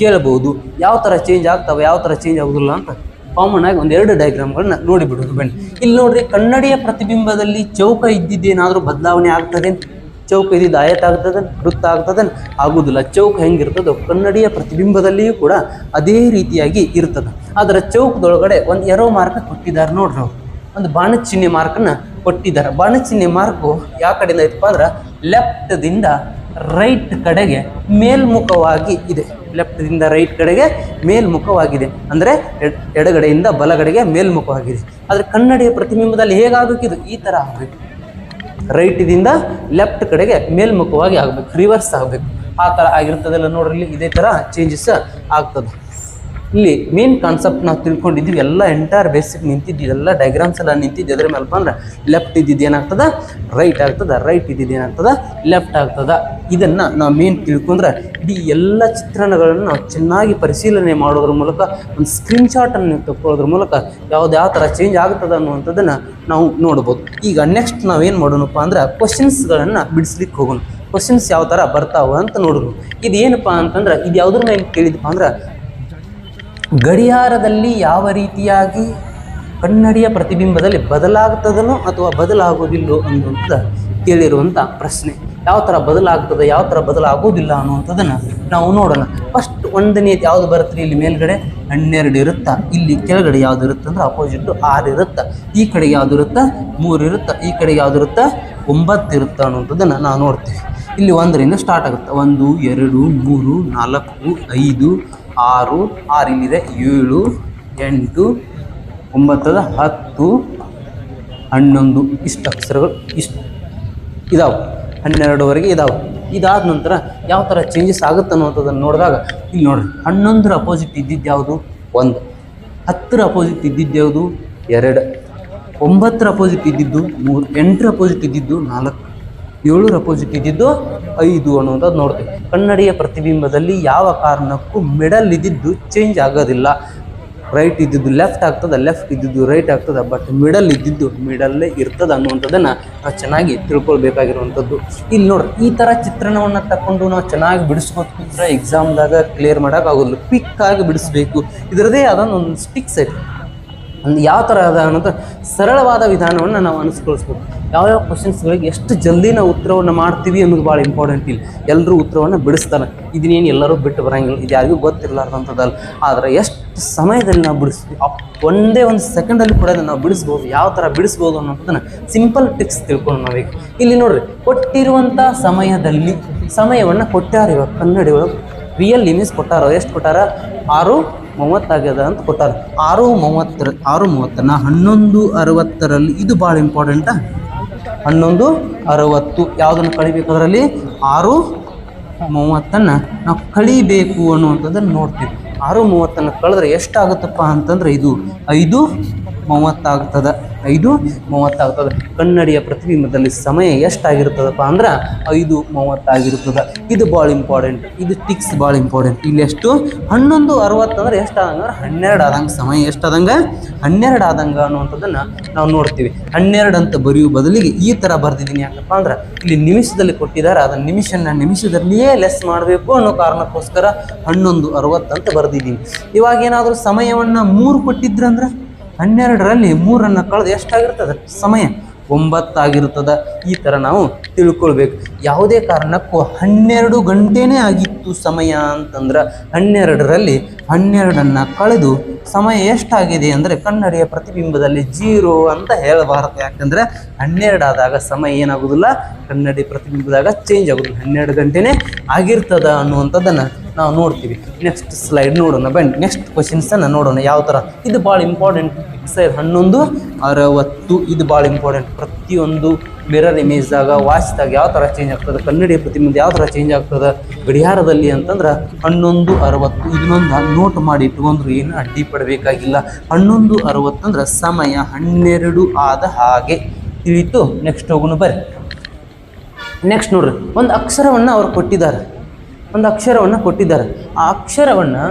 ಕೇಳಬಹುದು. ಯಾವ ಥರ ಚೇಂಜ್ ಆಗ್ತಾವೆ, ಯಾವ ಥರ ಚೇಂಜ್ ಆಗೋದಿಲ್ಲ ಅಂತ ಕಾಮನ್ ಆಗಿ ಒಂದೆರಡು ಡೈಗ್ರಾಮ್ಗಳನ್ನ ನೋಡಿಬಿಡೋದು ಬನ್ನಿ. ಇಲ್ಲಿ ನೋಡ್ರಿ ಕನ್ನಡಿಯ ಪ್ರತಿಬಿಂಬದಲ್ಲಿ ಚೌಕ ಇದ್ದಿದ್ದೇನಾದರೂ ಬದಲಾವಣೆ ಆಗ್ತದೆ ಚೌಕ ಇದ್ದಿದ್ದು ಆಯತ ಆಗ್ತದೆ ವೃತ್ತ ಆಗ್ತದೆ ಆಗುವುದಿಲ್ಲ ಚೌಕ ಹೆಂಗಿರ್ತದೋ ಕನ್ನಡಿಯ ಪ್ರತಿಬಿಂಬದಲ್ಲಿಯೂ ಕೂಡ ಅದೇ ರೀತಿಯಾಗಿ ಇರ್ತದೆ. ಅದರ ಚೌಕದೊಳಗಡೆ ಒಂದು ಎರೋ ಮಾರ್ಕ್ ಕೊಟ್ಟಿದ್ದಾರೆ ನೋಡ್ರಿ ಅವ್ರು. ಒಂದು ಬಾಣದ ಚಿಹ್ನೆ ಮಾರ್ಕನ್ನು ಕೊಟ್ಟಿದ್ದಾರೆ. ಬಾಣಚಿಹ್ನೆ ಮಾರ್ಕು ಯಾವ ಕಡೆಯಿಂದ ಐತಪ್ಪ ಅಂದ್ರೆ ಲೆಫ್ಟ್ದಿಂದ ರೈಟ್ ಕಡೆಗೆ ಮೇಲ್ಮುಖವಾಗಿ ಇದೆ. ಲೆಫ್ಟ್ದಿಂದ ರೈಟ್ ಕಡೆಗೆ ಮೇಲ್ಮುಖವಾಗಿದೆ. ಅಂದರೆ ಎಡ್- ಎಡಗಡೆಯಿಂದ ಬಲಗಡೆಗೆ ಮೇಲ್ಮುಖವಾಗಿದೆ. ಆದರೆ ಕನ್ನಡಿಯ ಪ್ರತಿಬಿಂಬದಲ್ಲಿ ಹೇಗಾಗಬೇಕಿದು ಈ ಥರ ಆಗಬೇಕು. ರೈಟಿದಿಂದ ಲೆಫ್ಟ್ ಕಡೆಗೆ ಮೇಲ್ಮುಖವಾಗಿ ಆಗಬೇಕು. ರಿವರ್ಸ್ ಆಗಬೇಕು. ಆ ಥರ ಆಗಿರ್ತದೆಲ್ಲ ನೋಡ್ರಿ, ಇಲ್ಲಿ ಇದೇ ಥರ ಚೇಂಜಸ್ ಆಗ್ತದೆ. ಇಲ್ಲಿ ಮೇನ್ ಕಾನ್ಸೆಪ್ಟ್ ನಾವು ತಿಳ್ಕೊಂಡಿದ್ದೀವಿ, ಎಲ್ಲ ಎಂಟೈರ್ ಬೇಸಿಕ್ ನಿಂತಿದ್ದು, ಎಲ್ಲ ಡೈಗ್ರಾಮ್ಸ್ ಎಲ್ಲ ನಿಂತಿದ್ದು ಅದ್ರ ಮೇಲೆ ಅಂದ್ರೆ ಲೆಫ್ಟ್ ಇದ್ದಿದ್ದು ಏನಾಗ್ತದೆ? ರೈಟ್ ಆಗ್ತದೆ ರೈಟ್ ಇದ್ದಿದ್ದು ಏನಾಗ್ತದೆ? ಲೆಫ್ಟ್ ಆಗ್ತದ. ಇದನ್ನು ನಾವು ಮೇನ್ ತಿಳ್ಕೊಂಡ್ರೆ ಇಡೀ ಎಲ್ಲ ಚಿತ್ರಣಗಳನ್ನು ನಾವು ಚೆನ್ನಾಗಿ ಪರಿಶೀಲನೆ ಮಾಡೋದ್ರ ಮೂಲಕ, ಒಂದು ಸ್ಕ್ರೀನ್ಶಾಟನ್ನು ತಗೊಳ್ಳೋದ್ರ ಮೂಲಕ ಯಾವ್ದು ಯಾವ ಥರ ಚೇಂಜ್ ಆಗ್ತದೆ ಅನ್ನುವಂಥದ್ದನ್ನು ನಾವು ನೋಡ್ಬೋದು. ಈಗ ನೆಕ್ಸ್ಟ್ ನಾವು ಏನು ಮಾಡೋಣಪ್ಪ ಅಂದ್ರೆ ಕ್ವಶನ್ಸ್ಗಳನ್ನು ಬಿಡಿಸ್ಲಿಕ್ಕೆ ಹೋಗೋಣ. ಕ್ವಶನ್ಸ್ ಯಾವ ಥರ ಬರ್ತಾವೆ ಅಂತ ನೋಡೋಣ. ಇದು ಏನಪ್ಪ ಅಂತಂದ್ರೆ, ಇದು ಯಾವುದ್ರ ಮೇಲೆ ಕೇಳಿದಪ್ಪ ಅಂದ್ರೆ ಗಡಿಯಾರದಲ್ಲಿ ಯಾವ ರೀತಿಯಾಗಿ ಕನ್ನಡಿಯ ಪ್ರತಿಬಿಂಬದಲ್ಲಿ ಬದಲಾಗ್ತದನೋ ಅಥವಾ ಬದಲಾಗೋದಿಲ್ಲೋ ಅನ್ನುವಂಥ ಕೇಳಿರುವಂಥ ಪ್ರಶ್ನೆ. ಯಾವ ಥರ ಬದಲಾಗ್ತದೆ, ಯಾವ ಥರ ಬದಲಾಗೋದಿಲ್ಲ ಅನ್ನುವಂಥದ್ದನ್ನು ನಾವು ನೋಡೋಣ. ಫಸ್ಟ್ ಒಂದನೇ ಯಾವುದು ಬರುತ್ತೆ ಇಲ್ಲಿ ಮೇಲ್ಗಡೆ? ಹನ್ನೆರಡು ಇರುತ್ತಾ? ಇಲ್ಲಿ ಕೆಳಗಡೆ ಯಾವ್ದು ಇರುತ್ತೆ ಅಂದ್ರೆ ಅಪೋಸಿಟ್ ಆರು ಇರುತ್ತಾ? ಈ ಕಡೆ ಯಾವುದು ಇರುತ್ತಾ? ಮೂರು ಇರುತ್ತಾ? ಈ ಕಡೆ ಯಾವುದು ಇರುತ್ತಾ? ಒಂಬತ್ತು ಇರುತ್ತಾ ಅನ್ನುವಂಥದ್ದನ್ನು ನಾವು ನೋಡ್ತೀವಿ. ಇಲ್ಲಿ ಒಂದರಿಂದ ಸ್ಟಾರ್ಟ್ ಆಗುತ್ತೆ. ಒಂದು, ಎರಡು, ಮೂರು, ನಾಲ್ಕು, ಐದು ಆರು ಆರು ಇಲ್ಲಿದೆ ಏಳು, ಎಂಟು, ಒಂಬತ್ತದ ಹತ್ತು, ಹನ್ನೊಂದು ಇಷ್ಟು ಅಕ್ಷರಗಳು ಇಷ್ಟು ಇದಾವೆ. ಹನ್ನೆರಡುವರೆಗೆ ಇದಾವೆ. ಇದಾದ ನಂತರ ಯಾವ ಥರ ಚೇಂಜಸ್ ಆಗುತ್ತೆ ಅನ್ನುವಂಥದ್ದನ್ನು ನೋಡಿದಾಗ, ಇಲ್ಲಿ ನೋಡಿರಿ, ಹನ್ನೊಂದರ ಅಪೋಸಿಟ್ ಇದ್ದಿದ್ದು ಯಾವುದು? ಒಂದು. ಹತ್ತರ ಅಪೋಸಿಟ್ ಇದ್ದಿದ್ದು ಯಾವುದು? ಎರಡು. ಒಂಬತ್ತರ ಅಪೋಸಿಟ್ ಇದ್ದಿದ್ದು ಮೂರು. ಎಂಟರ ಅಪೋಸಿಟ್ ಇದ್ದಿದ್ದು ನಾಲ್ಕು. ಏಳರ ಅಪೋಸಿಟ್ ಇದ್ದಿದ್ದು ಐದು ಅನ್ನುವಂಥದ್ದು ನೋಡ್ತೀವಿ. ಕನ್ನಡಿಯ ಪ್ರತಿಬಿಂಬದಲ್ಲಿ ಯಾವ ಕಾರಣಕ್ಕೂ ಮಿಡಲ್ ಇದ್ದಿದ್ದು ಚೇಂಜ್ ಆಗೋದಿಲ್ಲ. ರೈಟ್ ಇದ್ದಿದ್ದು ಲೆಫ್ಟ್ ಆಗ್ತದೆ ಲೆಫ್ಟ್ ಇದ್ದಿದ್ದು ರೈಟ್ ಆಗ್ತದೆ ಬಟ್ ಮಿಡಲ್ ಇದ್ದಿದ್ದು ಮಿಡಲ್ಲೇ ಇರ್ತದೆ ಅನ್ನುವಂಥದ್ದನ್ನು ನಾವು ಚೆನ್ನಾಗಿ ತಿಳ್ಕೊಳ್ಬೇಕಾಗಿರುವಂಥದ್ದು. ಇಲ್ಲಿ ನೋಡ್ರಿ, ಈ ಥರ ಚಿತ್ರಣವನ್ನು ತಗೊಂಡು ನಾವು ಚೆನ್ನಾಗಿ ಬಿಡಿಸ್ಕೊತಿದ್ರೆ ಎಕ್ಸಾಮ್ದಾಗ ಕ್ಲಿಯರ್ ಮಾಡೋಕ್ಕಾಗೋದಿಲ್ಲ ಆಗಿ ಬಿಡಿಸ್ಬೇಕು. ಇದರದೇ ಆದ ಒಂದು ಸ್ಟಿಕ್ಸ್ ಐತೆ ಒಂದು ಯಾವ ಥರ ಅದ ಅನ್ನೋದು ಸರಳವಾದ ವಿಧಾನವನ್ನು ನಾವು ಅನುಸರಿಸ್ಬೇಕು ಯಾವ್ಯಾವ ಕ್ವಶನ್ಸ್ಗಳಿಗೆ ಎಷ್ಟು ಜಲ್ದಿ ನಾವು ಉತ್ತರವನ್ನು ಮಾಡ್ತೀವಿ ಅನ್ನೋದು ಭಾಳ ಇಂಪಾರ್ಟೆಂಟ್ ಇಲ್ಲಿ. ಎಲ್ಲರೂ ಉತ್ತರವನ್ನು ಬಿಡಿಸ್ತಾರೆ. ಇದನ್ನೇನು ಎಲ್ಲರೂ ಬಿಟ್ಟು ಬರಂಗಿಲ್ಲ. ಇದು ಯಾರಿಗೂ ಗೊತ್ತಿರಲಾರ್ದಂಥದ್ದಲ್ಲ. ಆದರೆ ಎಷ್ಟು ಸಮಯದಲ್ಲಿ ನಾವು ಬಿಡಿಸ್ತೀವಿ? ಒಂದೇ ಒಂದು ಸೆಕೆಂಡಲ್ಲಿ ಕೂಡ ನಾವು ಬಿಡಿಸ್ಬೋದು. ಯಾವ ಥರ ಬಿಡಿಸ್ಬೋದು ಅನ್ನೋದನ್ನು ಸಿಂಪಲ್ ಟಿಪ್ಸ್ ತಿಳ್ಕೊಂಡು ನಾವೀಗ. ಇಲ್ಲಿ ನೋಡ್ರಿ, ಕೊಟ್ಟಿರುವಂಥ ಸಮಯದಲ್ಲಿ ಸಮಯವನ್ನು ಕೊಟ್ಟಾರ ಇವಾಗ ಕನ್ನಡಿ ಒಳಗೆ ರಿಯಲ್ ಇಮೇಜ್ ಕೊಟ್ಟಾರ? ಎಷ್ಟು ಕೊಟ್ಟಾರ? ಆರು ಮೂವತ್ತಾಗ್ಯದ ಅಂತ ಕೊಟ್ಟಾರ. ಆರು ಮೂವತ್ತರ, ಆರು ಮೂವತ್ತನ ಹನ್ನೊಂದು ಅರವತ್ತರಲ್ಲಿ ಇದು ಭಾಳ ಇಂಪಾರ್ಟೆಂಟ ಹನ್ನೊಂದು ಅರವತ್ತು, ಯಾವುದನ್ನು ಕಳಿಬೇಕು ಅದರಲ್ಲಿ? ಆರು ಮೂವತ್ತನ್ನು ನಾವು ಕಳಿಬೇಕು ಅನ್ನುವಂಥದ್ದನ್ನು ನೋಡ್ತೀವಿ. ಆರು ಮೂವತ್ತನ್ನು ಕಳೆದ್ರೆ ಎಷ್ಟಾಗುತ್ತಪ್ಪ ಅಂತಂದ್ರೆ ಇದು, ಐದು ಮೂವತ್ತಾಗ್ತದೆ. ಐದು ಮೂವತ್ತಾಗ್ತದೆ. ಕನ್ನಡಿಯ ಪ್ರತಿಬಿಂಬದಲ್ಲಿ ಸಮಯ ಎಷ್ಟಾಗಿರ್ತದಪ್ಪ ಅಂದ್ರೆ ಐದು ಮೂವತ್ತಾಗಿರ್ತದೆ. ಇದು ಭಾಳ ಇಂಪಾರ್ಟೆಂಟ್ ಇದು ಟಿಕ್ಸ್ ಭಾಳ ಇಂಪಾರ್ಟೆಂಟ್ ಇಲ್ಲಿ ಎಷ್ಟು? ಹನ್ನೊಂದು ಅರವತ್ತು ಅಂದ್ರೆ ಎಷ್ಟಾದಂಗೆ? ಹನ್ನೆರಡು ಆದಂಗೆ, ಸಮಯ ಎಷ್ಟಾದಂಗೆ? ಹನ್ನೆರಡು ಆದಂಗೆ ಅನ್ನುವಂಥದ್ದನ್ನು ನಾವು ನೋಡ್ತೀವಿ. ಹನ್ನೆರಡು ಅಂತ ಬರೆಯುವ ಬದಲಿಗೆ ಈ ಥರ ಬರೆದಿದ್ದೀನಿ ಯಾಕಪ್ಪ ಅಂದ್ರೆ ಇಲ್ಲಿ ನಿಮಿಷದಲ್ಲಿ ಕೊಟ್ಟಿದ್ದಾರೆ. ಅದನ್ನು ನಿಮಿಷನ ನಿಮಿಷದಲ್ಲಿಯೇ ಲೆಸ್ ಮಾಡಬೇಕು ಅನ್ನೋ ಕಾರಣಕ್ಕೋಸ್ಕರ ಹನ್ನೊಂದು ಅಂತ ಬರೆದಿದ್ದೀನಿ ಇವಾಗ ಏನಾದರೂ ಸಮಯವನ್ನು ಮೂರು ಕೊಟ್ಟಿದ್ರಂದ್ರೆ? ಹನ್ನೆರಡರಲ್ಲಿ ಮೂರನ್ನು ಕಳೆದು ಎಷ್ಟಾಗಿರ್ತದೆ? ಸಮಯ ಒಂಬತ್ತಾಗಿರ್ತದೆ ಈ ಥರ ನಾವು ತಿಳ್ಕೊಳ್ಬೇಕು. ಯಾವುದೇ ಕಾರಣಕ್ಕೂ ಹನ್ನೆರಡು ಗಂಟೆನೇ ಆಗಿತ್ತು ಸಮಯ ಅಂತಂದ್ರೆ ಹನ್ನೆರಡರಲ್ಲಿ ಹನ್ನೆರಡನ್ನು ಕಳೆದು ಸಮಯ ಎಷ್ಟಾಗಿದೆ ಅಂದರೆ ಕನ್ನಡಿಯ ಪ್ರತಿಬಿಂಬದಲ್ಲಿ ಜೀರೋ ಅಂತ ಹೇಳಬಾರದು. ಯಾಕಂದರೆ ಹನ್ನೆರಡಾದಾಗ ಸಮಯ ಏನಾಗೋದಿಲ್ಲ ಕನ್ನಡಿ ಪ್ರತಿಬಿಂಬದಾಗ ಚೇಂಜ್ ಆಗೋದಿಲ್ಲ ಹನ್ನೆರಡು ಗಂಟೆನೇ ಆಗಿರ್ತದ ಅನ್ನುವಂಥದ್ದನ್ನು ನಾವು ನೋಡ್ತೀವಿ. ನೆಕ್ಸ್ಟ್ ಸ್ಲೈಡ್ ನೋಡೋಣ, ಬನ್ನಿ. ನೆಕ್ಸ್ಟ್ ಕ್ವಶನ್ಸನ್ನು ನೋಡೋಣ, ಯಾವ ಥರ ಇದು ಭಾಳ ಇಂಪಾರ್ಟೆಂಟ್ ಸರ್ ಹನ್ನೊಂದು, ಅರವತ್ತು, ಇದು ಭಾಳ ಇಂಪಾರ್ಟೆಂಟ್ ಪ್ರತಿಯೊಂದು ಮಿರರ್ ಇಮೇಜ್ದಾಗ ವಾಚ್ದಾಗ ಯಾವ ಥರ ಚೇಂಜ್ ಆಗ್ತದೆ? ಕನ್ನಡಿ ಪ್ರತಿಬಿಂಬ ಯಾವ ಥರ ಚೇಂಜ್ ಆಗ್ತದೆ? ಗಡಿಯಾರದಲ್ಲಿ ಅಂತಂದ್ರೆ ಹನ್ನೊಂದು, ಅರವತ್ತು ಇದನ್ನೊಂದು ನೋಟ್ ಮಾಡಿ ಇಟ್ಕೊಂಡ್ರು ಏನು ಅಡ್ಡಿ ಪಡಬೇಕಾಗಿಲ್ಲ. ಹನ್ನೊಂದು, ಅರವತ್ತು ಅಂದ್ರೆ ಸಮಯ, ಹನ್ನೆರಡು ಆದ ಹಾಗೆ. ತಿಳಿತು. ನೆಕ್ಸ್ಟ್ ಹೋಗೋಣ ಬರ್ರಿ. ನೆಕ್ಸ್ಟ್ ನೋಡ್ರಿ. ಒಂದು ಅಕ್ಷರವನ್ನು ಅವ್ರು ಕೊಟ್ಟಿದ್ದಾರೆ. ಒಂದು ಅಕ್ಷರವನ್ನು ಕೊಟ್ಟಿದ್ದಾರೆ. ಆ ಅಕ್ಷರವನ್ನು